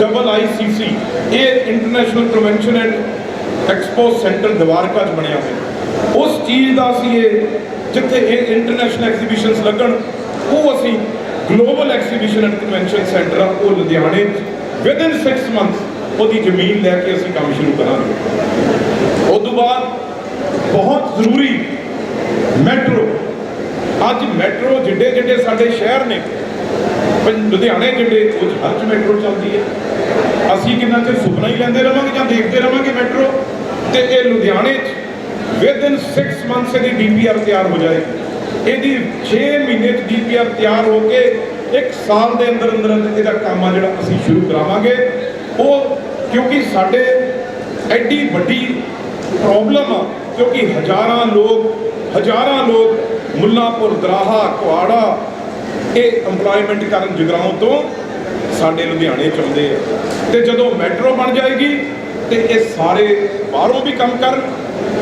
ਡਬਲ ਆਈਸੀਸੀ ਇਹ international convention and expo centre Dwarka 'ਚ ਬਣਿਆ ਹੋਇਆ। ਉਸ ਚੀਜ਼ ਦਾ ਅਸੀਂ ਇਹ, ਜਿੱਥੇ ਇਹ ਇੰਟਰਨੈਸ਼ਨਲ ਐਗਜ਼ੀਬਿਸ਼ਨਸ ਲੱਗਣ, ਉਹ ਅਸੀਂ global exhibition and convention centre ਆ, ਉਹ ਲੁਧਿਆਣੇ 'ਚ। ਵਿਦਨ 6 ਮੰਥਸ ਉਹਦੀ ਜ਼ਮੀਨ ਲੈ ਕੇ ਅਸੀਂ ਕੰਮ ਸ਼ੁਰੂ ਕਰਾਂਗੇ। ਤੋਂ ਬਾਅਦ ਬਹੁਤ ਜ਼ਰੂਰੀ ਮੈਟਰੋ, ਅੱਜ ਮੈਟਰੋ ਜਿੱਡੇ ਜਿੱਡੇ ਸਾਡੇ ਸ਼ਹਿਰ ਨੇ ਲੁਧਿਆਣੇ ਜਿੱਡੇ, ਉਹ 'ਚ ਹਰ ਚ ਮੈਟਰੋ ਚੱਲਦੀ ਹੈ। ਅਸੀਂ ਕਿੰਨਾ ਚਿਰ ਸੁਪਨਾ ਹੀ ਲੈਂਦੇ ਰਵਾਂਗੇ ਜਾਂ ਦੇਖਦੇ ਰਵਾਂਗੇ ਮੈਟਰੋ? ਤੇ ਇਹ ਲੁਧਿਆਣੇ 'ਚ ਵਿਦਨ 6 ਮੰਥਸ ਦੀ ਡੀਪੀਆਰ ਤਿਆਰ ਹੋ ਜਾਏਗੀ। ਇਹਦੀ 6 ਮਹੀਨੇ 'ਚ ਡੀਪੀਆਰ ਤਿਆਰ ਹੋ ਕੇ ਇੱਕ ਸਾਲ ਦੇ ਅੰਦਰ ਅੰਦਰ ਇਹਦਾ ਕੰਮ ਆ ਜਿਹੜਾ ਅਸੀਂ ਸ਼ੁਰੂ ਕਰਾਵਾਂਗੇ। ਉਹ ਕਿਉਂਕਿ ਸਾਡੇ ਐਡੀ ਵੱਡੀ ਪ੍ਰੋਬਲਮ ਆ, ਕਿਉਂਕਿ ਹਜ਼ਾਰਾਂ ਲੋਕ ਹਜ਼ਾਰਾਂ ਲੋਕ ਮੁੱਲਾਂਪੁਰ, ਦਰਾਹਾ ਕੁਆੜਾ ਇਹ EMPLOYMENT ਕਰਨ ਜਗਰਾਉਂ ਤੋਂ ਸਾਡੇ ਲੁਧਿਆਣੇ ਚ ਆਉਂਦੇ ਆ। ਤੇ ਜਦੋਂ ਮੈਟਰੋ ਬਣ ਜਾਏਗੀ, ਤੇ ਇਹ ਸਾਰੇ ਬਾਹਰੋਂ ਵੀ ਕੰਮ ਕਰਨ,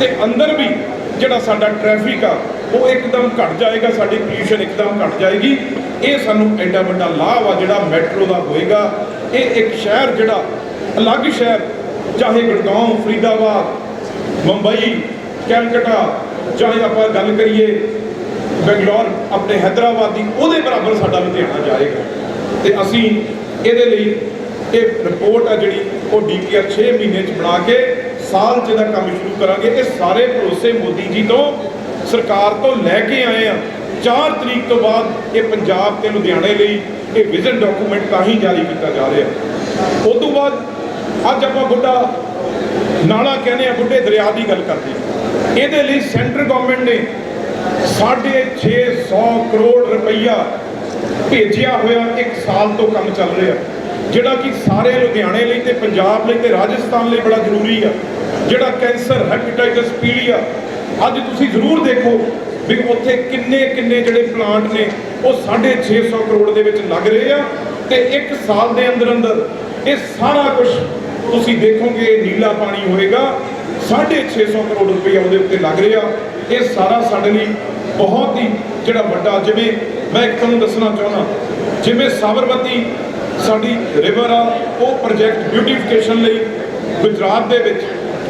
ਤੇ ਅੰਦਰ ਵੀ ਜਿਹੜਾ ਸਾਡਾ ਟ੍ਰੈਫਿਕ ਆ, ਉਹ ਇੱਕਦਮ ਘਟ ਜਾਏਗਾ, ਸਾਡੀ ਪੋਲੂਸ਼ਨ ਇੱਕਦਮ ਘਟ ਜਾਏਗੀ। ਇਹ ਸਾਨੂੰ ਐਡਾ ਵੱਡਾ ਲਾਭ ਆ ਜਿਹੜਾ ਮੈਟਰੋ ਦਾ ਹੋਏਗਾ। ਇਹ ਇੱਕ ਸ਼ਹਿਰ ਜਿਹੜਾ ਅਲੱਗ ਸ਼ਹਿਰ, ਚਾਹੇ ਗੁੜਗਾਉਂ, ਫਰੀਦਾਬਾਦ ਮੁੰਬਈ, ਕੈਲਕਟਾ, ਚਾਹੇ ਆਪਾਂ ਗੱਲ ਕਰੀਏ ਬੰਗਲੌਰ, ਆਪਣੇ ਹੈਦਰਾਬਾਦ ਦੀ, ਉਹਦੇ ਬਰਾਬਰ ਸਾਡਾ ਲੁਧਿਆਣਾ ਜਾਏਗਾ। ਤੇ ਅਸੀਂ ਇਹਦੇ ਲਈ ਇਹ ਰਿਪੋਰਟ ਆ ਜਿਹੜੀ, ਉਹ ਡੀਪੀਆਰ 6 ਮਹੀਨੇ ਚ ਬਣਾ ਕੇ ਸਾਲ ਚ ਦਾ ਕੰਮ ਸ਼ੁਰੂ ਕਰਾਂਗੇ। ਇਹ ਸਾਰੇ ਭਰੋਸੇ ਮੋਦੀ ਜੀ ਤੋਂ, ਸਰਕਾਰ ਤੋਂ ਲੈ ਕੇ ਆਏ ਆ। 4 ਤਰੀਕ ਤੋਂ ਬਾਅਦ ਇਹ ਪੰਜਾਬ ਤੇ ਲੁਧਿਆਣੇ ਲਈ ਇਹ ਵਿਜ਼ਨ ਡਾਕੂਮੈਂਟ ਤਾਂ ਹੀ ਜਾਰੀ ਕੀਤਾ ਜਾ ਰਿਹਾ। ਉਸ ਤੋਂ ਬਾਅਦ ਅੱਜ ਆਪਾਂ ਬੁੱਢਾ ਨਾਲਾ ਕਹਿੰਦੇ ਆ ਬੁੱਢੇ ਦਰਿਆ ਦੀ ਗੱਲ ਕਰਦੇ ਹਾਂ। ਇਹਦੇ ਲਈ ਸੈਂਟਰ ਗਵਰਨਮੈਂਟ ਨੇ 650 ਕਰੋੜ ਰੁਪਈਆ ਭੇਜਿਆ ਹੋਇਆ ਇੱਕ ਸਾਲ ਤੋਂ ਕੰਮ ਚੱਲ ਰਿਹਾ ਜਿਹੜਾ ਕਿ ਸਾਰੇ ਲੁਧਿਆਣੇ ਲਈ ਤੇ ਪੰਜਾਬ ਲਈ ਤੇ ਰਾਜਸਥਾਨ ਲਈ ਬੜਾ ਜ਼ਰੂਰੀ ਆ ਜਿਹੜਾ ਕੈਂਸਰ ਹੈਪੇਟਾਈਟਸ ਪੀਲੀਆ, ਅੱਜ ਤੁਸੀਂ ਜ਼ਰੂਰ ਦੇਖੋ ਵੀ ਉੱਥੇ ਕਿੰਨੇ ਕਿੰਨੇ ਜਿਹੜੇ ਪਲਾਂਟ ਨੇ, ਉਹ 650 ਕਰੋੜ ਦੇ ਵਿੱਚ ਲੱਗ ਰਹੇ ਆ ਤੇ ਇੱਕ ਸਾਲ ਦੇ ਅੰਦਰ ਅੰਦਰ ਇਹ ਸਾਰਾ ਕੁਝ ਤੁਸੀਂ ਦੇਖੋਗੇ ਨੀਲਾ ਪਾਣੀ ਹੋਏਗਾ। 650 ਕਰੋੜ ਰੁਪਏ ਉਹਦੇ ਉੱਤੇ ਲੱਗ ਰਿਹਾ ਇਹ ਸਾਰਾ ਸਾਡੇ ਲਈ ਬਹੁਤ ਹੀ ਜਿਹੜਾ ਵੱਡਾ, ਜਿਵੇਂ ਮੈਂ ਇੱਕ ਤੁਹਾਨੂੰ ਦੱਸਣਾ ਚਾਹੁੰਦਾ, ਜਿਵੇਂ ਸਾਬਰਮਤੀ ਸਾਡੀ ਰਿਵਰ ਆ, ਉਹ ਪ੍ਰੋਜੈਕਟ ਬਿਊਟੀਫਿਕੇਸ਼ਨ ਲਈ ਗੁਜਰਾਤ ਦੇ ਵਿੱਚ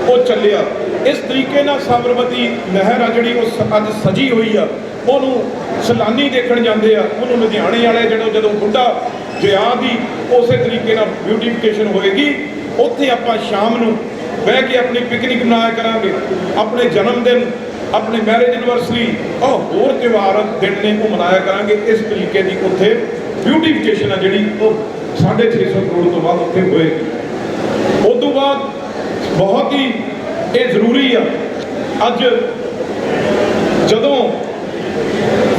ਉਹ ਚੱਲਿਆ। ਇਸ ਤਰੀਕੇ ਨਾਲ ਸਾਬਰਮਤੀ ਨਹਿਰ ਆ ਜਿਹੜੀ ਉਹ ਸ- ਅੱਜ ਸਜੀ ਹੋਈ ਆ। ਉਹਨੂੰ ਸੈਲਾਨੀ ਦੇਖਣ ਜਾਂਦੇ ਆ। ਉਹਨੂੰ ਲੁਧਿਆਣੇ ਵਾਲੇ ਜਦੋਂ ਜਦੋਂ ਬੁੱਢਾ ਦਰਿਆ ਦੀ ਉਸੇ ਤਰੀਕੇ ਨਾਲ ਬਿਊਟੀਫਿਕੇਸ਼ਨ ਹੋਏਗੀ। ਉੱਥੇ ਆਪਾਂ ਸ਼ਾਮ ਨੂੰ ਬਹਿ ਕੇ ਆਪਣੀ ਪਿਕਨਿਕ ਮਨਾਇਆ ਕਰਾਂਗੇ, ਆਪਣੇ ਜਨਮ ਦਿਨ, ਆਪਣੇ ਮੈਰਿਜ ਐਨਵਰਸਰੀ ਉਹ ਹੋਰ ਤਿਉਹਾਰ ਦਿਨ ਨੇ ਉਹ ਮਨਾਇਆ ਕਰਾਂਗੇ। ਇਸ ਤਰੀਕੇ ਦੀ ਉੱਥੇ ਬਿਊਟੀਫਿਕੇਸ਼ਨ ਆ ਜਿਹੜੀ ਉਹ 650 ਕਰੋੜ ਤੋਂ ਬਾਅਦ ਉੱਥੇ ਹੋਏਗੀ। ਉਸ ਤੋਂ ਬਾਅਦ ਬਹੁਤ ਹੀ ਇਹ ਜ਼ਰੂਰੀ ਆ, ਅੱਜ ਜਦੋਂ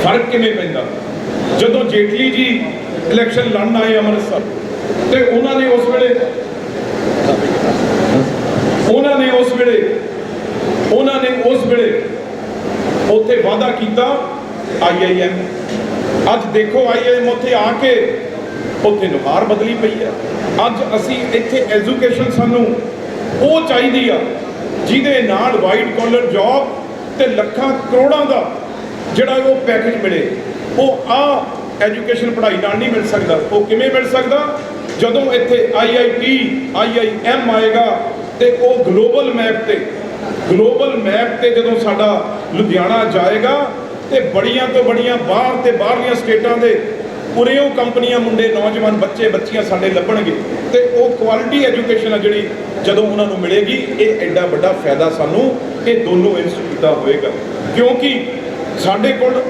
ਫ਼ਰਕ ਕਿਵੇਂ ਪੈਂਦਾ? ਜਦੋਂ ਜੇਟਲੀ ਜੀ ਇਲੈਕਸ਼ਨ ਲੜਨ ਆਏ ਅੰਮ੍ਰਿਤਸਰ, ਤੇ ਉਹਨਾਂ ਨੇ ਉਸ ਵੇਲੇ ਉਹਨਾਂ ਨੇ ਉਸ ਵੇਲੇ, ਉਹਨਾਂ ਨੇ ਉਸ ਵੇਲੇ ਉੱਥੇ ਵਾਅਦਾ ਕੀਤਾ ਆਈਆਈਐਮ ਅੱਜ ਦੇਖੋ ਆਈਆਈਐਮ ਉੱਥੇ ਆ ਕੇ ਉੱਥੇ ਨੁਹਾਰ ਬਦਲੀ ਪਈ ਆ ਅੱਜ ਅਸੀਂ ਇੱਥੇ ਐਜੂਕੇਸ਼ਨ ਸਾਨੂੰ ਉਹ ਚਾਹੀਦੀ ਆ ਜਿਹਦੇ ਨਾਲ ਵਾਈਟ ਕਾਲਰ ਜੌਬ ਤੇ ਲੱਖਾਂ ਕਰੋੜਾਂ ਦਾ ਜਿਹੜਾ ਉਹ ਪੈਕੇਜ ਮਿਲੇ, ਉਹ ਆ ਐਜੂਕੇਸ਼ਨ ਪੜ੍ਹਾਈ ਨਾਲ ਨਹੀਂ ਮਿਲ ਸਕਦਾ। ਉਹ ਕਿਵੇਂ ਮਿਲ ਸਕਦਾ? ਜਦੋਂ ਇੱਥੇ ਆਈਆਈਟੀ ਆਈਆਈਐਮ ਆਏਗਾ ਤੇ ਉਹ ਗਲੋਬਲ ਮੈਪ ਤੇ, ਗਲੋਬਲ ਮੈਪ ਤੇ ਜਦੋਂ ਸਾਡਾ ਲੁਧਿਆਣਾ ਜਾਏਗਾ ਤੇ ਬੜੀਆਂ ਤੋਂ ਬੜੀਆਂ ਬਾਹਰ ਤੇ ਬਾਹਰਲੀਆਂ ਸਟੇਟਾਂ ਦੇ ਉਰੇਓ ਕੰਪਨੀਆਂ, ਮੁੰਡੇ, ਨੌਜਵਾਨ, ਬੱਚੇ, ਬੱਚੀਆਂ ਸਾਡੇ ਲੱਭਣਗੇ ਤੇ ਉਹ ਕੁਆਲਿਟੀ ਐਜੂਕੇਸ਼ਨ ਆ ਜਿਹੜੀ ਜਦੋਂ ਉਹਨਾਂ ਨੂੰ ਮਿਲੇਗੀ, ਇਹ ਐਡਾ ਵੱਡਾ ਫਾਇਦਾ ਸਾਨੂੰ ਇਹ ਦੋਨੋਂ ਇੰਸਟੀਚਿਊਟ ਦਾ ਹੋਏਗਾ। ਕਿਉਂਕਿ ਸਾਡੇ ਕੋਲ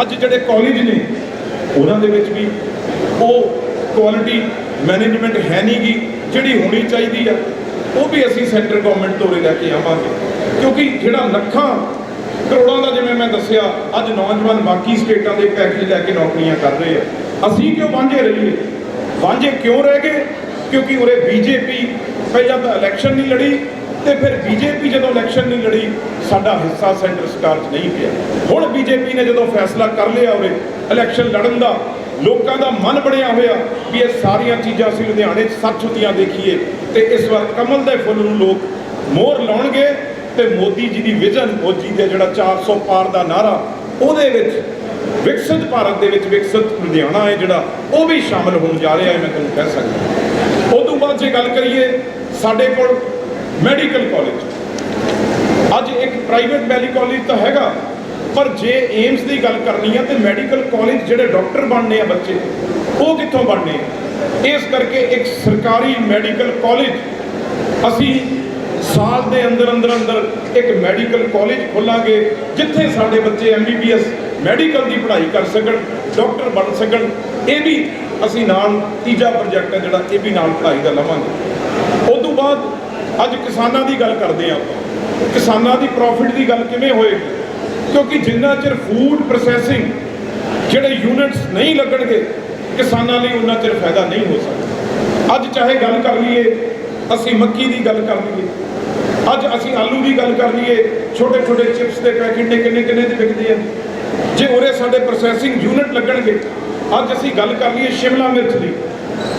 ਅੱਜ ਜਿਹੜੇ ਕਾਲਜ ਨੇ, ਉਹਨਾਂ ਦੇ ਵਿੱਚ ਵੀ ਉਹ ਕੁਆਲਿਟੀ ਮੈਨੇਜਮੈਂਟ ਹੈ ਨਹੀਂਗੀ ਜਿਹੜੀ ਹੋਣੀ ਚਾਹੀਦੀ ਆ। ਉਹ ਵੀ ਅਸੀਂ ਸੈਂਟਰ ਗਵਰਨਮੈਂਟ ਤੋਂ ਉਰੇ ਲੈ ਕੇ ਆਵਾਂਗੇ। ਕਿਉਂਕਿ ਜਿਹੜਾ ਲੱਖਾਂ ਕਰੋੜਾਂ ਦਾ ਜਿਵੇਂ ਮੈਂ ਦੱਸਿਆ, ਅੱਜ ਨੌਜਵਾਨ ਬਾਕੀ ਸਟੇਟਾਂ ਦੇ ਪੈਕੇਜ ਲੈ ਕੇ ਨੌਕਰੀਆਂ ਕਰ ਰਹੇ ਆ। ਅਸੀਂ ਕਿਉਂ ਵਾਂਝੇ ਰਹੀਏ? ਵਾਂਝੇ ਕਿਉਂ ਰਹਿ ਗਏ? ਕਿਉਂਕਿ ਉਰੇ ਬੀਜੇਪੀ ਪਹਿਲਾਂ ਤਾਂ ਇਲੈਕਸ਼ਨ ਨਹੀਂ ਲੜੀ ਤੇ ਫਿਰ ਬੀਜੇਪੀ ਜਦੋਂ ਇਲੈਕਸ਼ਨ ਨਹੀਂ ਲੜੀ, ਸਾਡਾ ਹਿੱਸਾ ਸੈਂਟਰ ਸਰਕਾਰ 'ਚ ਨਹੀਂ ਪਿਆ। ਹੁਣ ਬੀਜੇਪੀ ਨੇ ਜਦੋਂ ਫੈਸਲਾ ਕਰ ਲਿਆ ਉਰੇ ਇਲੈਕਸ਼ਨ ਲੜਨ ਦਾ, ਲੋਕਾਂ ਦਾ ਮਨ ਬਣਿਆ ਹੋਇਆ ਵੀ ਇਹ ਸਾਰੀਆਂ ਚੀਜ਼ਾਂ ਅਸੀਂ ਲੁਧਿਆਣੇ 'ਚ ਸੱਚ ਹੁੰਦੀਆਂ ਦੇਖੀਏ। ਤੇ ਇਸ ਵਾਰ ਕਮਲ ਦੇ ਫੁੱਲ ਨੂੰ ਲੋਕ ਮੋਹਰ ਲਾਉਣਗੇ ਤੇ ਮੋਦੀ ਜੀ ਦੀ ਵਿਜ਼ਨ, ਮੋਦੀ ਦਾ ਜਿਹੜਾ 400 ਪਾਰ ਦਾ ਨਾਰਾ, ਉਹਦੇ ਵਿੱਚ ਵਿਕਸਿਤ ਭਾਰਤ ਦੇ ਵਿੱਚ ਵਿਕਸਿਤ ਲੁਧਿਆਣਾ ਹੈ ਜਿਹੜਾ ਉਹ ਵੀ ਸ਼ਾਮਲ ਹੋਣ ਜਾ ਰਿਹਾ ਹੈ, ਮੈਂ ਤੁਹਾਨੂੰ ਕਹਿ ਸਕਦਾ ਉਸ ਤੋਂ ਬਾਅਦ ਜੇ ਗੱਲ ਕਰੀਏ ਸਾਡੇ ਕੋਲ ਮੈਡੀਕਲ ਕਾਲਜ। ਅੱਜ ਇੱਕ ਪ੍ਰਾਈਵੇਟ ਮੈਡੀਕਲ ਕਾਲਜ ਤਾਂ ਹੈਗਾ, ਪਰ ਜੇ ਏਮਸ ਦੀ ਗੱਲ ਕਰਨੀ ਆ ਤੇ ਮੈਡੀਕਲ ਕਾਲਜ ਜਿਹੜੇ ਡਾਕਟਰ ਬਣਨੇ ਆ ਬੱਚੇ, ਉਹ ਕਿੱਥੋਂ ਬਣਨੇ ਆ? ਇਸ ਕਰਕੇ ਇੱਕ ਸਰਕਾਰੀ ਮੈਡੀਕਲ ਕਾਲਜ ਅਸੀਂ ਸਾਲ ਦੇ ਅੰਦਰ ਅੰਦਰ ਅੰਦਰ ਇੱਕ ਮੈਡੀਕਲ ਕਾਲਜ ਖੋਲਾਂਗੇ, ਜਿੱਥੇ ਸਾਡੇ ਬੱਚੇ ਐਮਬੀਬੀਐਸ ਮੈਡੀਕਲ ਦੀ ਪੜ੍ਹਾਈ ਕਰ ਸਕਣ, ਡਾਕਟਰ ਬਣ ਸਕਣ। ਇਹ ਵੀ ਅਸੀਂ ਨਾਲ ਤੀਜਾ ਪ੍ਰੋਜੈਕਟ ਹੈ ਜਿਹੜਾ, ਇਹ ਵੀ ਨਾਲ ਪੜ੍ਹਾਈ ਦਾ ਲਵਾਂਗੇ। ਉਸ ਤੋਂ ਬਾਅਦ ਅੱਜ ਕਿਸਾਨਾਂ ਦੀ ਗੱਲ ਕਰਦੇ ਹਾਂ ਕਿਸਾਨਾਂ ਦੀ ਪ੍ਰੋਫਿਟ ਦੀ ਗੱਲ ਕਿਵੇਂ ਹੋਏਗੀ? ਕਿਉਂਕਿ ਜਿੰਨਾ ਚਿਰ ਫੂਡ ਪ੍ਰੋਸੈਸਿੰਗ ਜਿਹੜੇ ਯੂਨਿਟਸ ਨਹੀਂ ਲੱਗਣਗੇ ਕਿਸਾਨਾਂ ਲਈ ਉਹਨਾਂ ਚਿਰ ਫਾਇਦਾ ਨਹੀਂ ਹੋ ਸਕਦਾ। ਅੱਜ ਚਾਹੇ ਗੱਲ ਕਰ ਲਈਏ, ਅਸੀਂ ਮੱਕੀ ਦੀ ਗੱਲ ਕਰ ਲਈਏ, ਅੱਜ ਅਸੀਂ ਆਲੂ ਦੀ ਗੱਲ ਕਰ ਲਈਏ ਛੋਟੇ ਛੋਟੇ ਚਿਪਸ ਦੇ ਪੈਕੇਟ ਨੇ ਕਿੰਨੇ ਕਿੰਨੇ ਦੇ ਵਿਕਦੇ ਆ। ਜੇ ਉਰੇ ਸਾਡੇ ਪ੍ਰੋਸੈਸਿੰਗ ਯੂਨਿਟ ਲੱਗਣਗੇ, ਅੱਜ ਅਸੀਂ ਗੱਲ ਕਰ ਲਈਏ ਸ਼ਿਮਲਾ ਮਿਰਚ ਦੀ।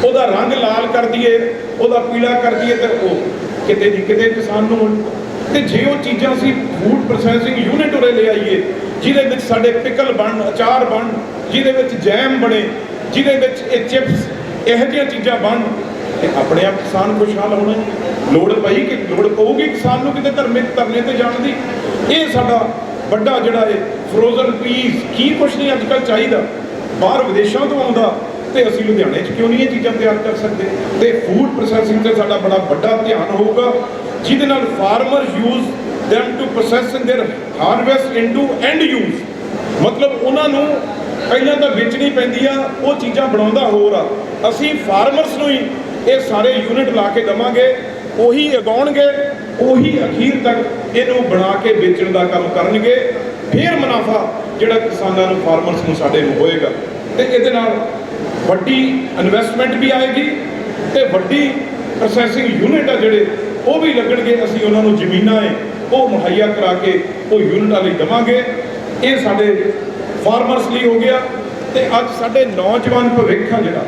ਉਹਦਾ ਰੰਗ ਲਾਲ ਕਰ ਦਈਏ, ਉਹਦਾ ਪੀਲਾ ਕਰ ਦਈਏ ਤੇ ਉਹ ਕਿਤੇ ਦੀ ਕਿਤੇ ਕਿਸਾਨ ਨੂੰ ਮਿਲ- ਤੇ ਜੇ ਉਹ ਚੀਜ਼ਾਂ ਅਸੀਂ ਫੂਡ ਪ੍ਰੋਸੈਸਿੰਗ ਯੂਨਿਟ ਉਰੇ ਲੈ ਆਈਏ, ਜਿਹਦੇ ਵਿੱਚ ਸਾਡੇ ਪਿਕਲ ਬਣ, ਅਚਾਰ ਬਣ, ਜਿਹਦੇ ਵਿੱਚ ਜੈਮ ਬਣੇ ਜਿਹਦੇ ਵਿੱਚ ਇਹ ਚਿਪਸ ਇਹੋ ਜਿਹੀਆਂ ਚੀਜ਼ਾਂ ਬਣ ਤੇ ਆਪਣੇ ਆਪ ਕਿਸਾਨ ਖੁਸ਼ਹਾਲ ਹੋਣਾ ਲੋੜ ਪਈ ਕਿ ਲੋੜ ਪਊਗੀ ਕਿਸਾਨ ਨੂੰ ਕਿਤੇ ਧਰਮੇ ਧਰਨੇ ਤੇ ਜਾਣ ਦੀ। ਇਹ ਸਾਡਾ ਵੱਡਾ ਜਿਹੜਾ ਇਹ ਫਰੋਜ਼ਨ ਪੀਸ ਕੀ ਕੁਛ ਨਹੀਂ ਅੱਜ ਕੱਲ੍ਹ ਚਾਹੀਦਾ। ਬਾਹਰ ਵਿਦੇਸ਼ਾਂ ਤੋਂ ਆਉਂਦਾ ਤੇ ਅਸੀਂ ਲੁਧਿਆਣੇ 'ਚ ਕਿਉਂ ਨਹੀਂ ਇਹ ਚੀਜ਼ਾਂ ਤਿਆਰ ਕਰ ਸਕਦੇ? ਤੇ ਫੂਡ ਪ੍ਰੋਸੈਸਿੰਗ ਤੇ ਸਾਡਾ ਬੜਾ ਵੱਡਾ ਧਿਆਨ ਹੋਊਗਾ, ਜਿਹਦੇ ਨਾਲ farmer use them to process in their harvest into end use ਮਤਲਬ ਉਹਨਾਂ ਨੂੰ ਪਹਿਲਾਂ ਤਾਂ ਵੇਚਣੀ ਪੈਂਦੀ ਆ, ਉਹ ਚੀਜ਼ਾਂ ਬਣਾਉਂਦਾ ਹੋਰ ਆ। ਅਸੀਂ ਫਾਰਮਰਸ ਨੂੰ ਹੀ ਇਹ ਸਾਰੇ ਯੂਨਿਟ ਲਾ ਕੇ ਦਵਾਂਗੇ, ਉਹੀ ਉਗਾਉਣਗੇ, ਉਹੀ ਅਖੀਰ ਤੱਕ ਇਹਨੂੰ ਬਣਾ ਕੇ ਵੇਚਣ ਦਾ ਕੰਮ ਕਰਨਗੇ। ਫਿਰ ਮੁਨਾਫਾ ਜਿਹੜਾ ਕਿਸਾਨਾਂ ਨੂੰ ਫਾਰਮਰਸ ਨੂੰ ਸਾਡੇ ਨੂੰ ਹੋਏਗਾ। ਤੇ ਇਹਦੇ ਨਾਲ ਵੱਡੀ ਇਨਵੈਸਟਮੈਂਟ ਵੀ ਆਏਗੀ ਤੇ ਵੱਡੀ ਪ੍ਰੋਸੈਸਿੰਗ ਯੂਨਿਟ ਆ ਜਿਹੜੇ, ਉਹ ਵੀ ਲੱਗਣਗੇ। ਅਸੀਂ ਉਹਨਾਂ ਨੂੰ ਜ਼ਮੀਨਾਂ ਹੈ ਉਹ ਮੁਹੱਈਆ ਕਰਾ ਕੇ ਉਹ ਯੂਨਿਟਾਂ ਲਈ ਦਵਾਂਗੇ। ਇਹ ਸਾਡੇ ਫਾਰਮਰਸ ਲਈ ਹੋ ਗਿਆ ਤੇ ਅੱਜ ਸਾਡੇ ਨੌਜਵਾਨ ਭਵਿੱਖ ਆ ਜਿਹੜਾ।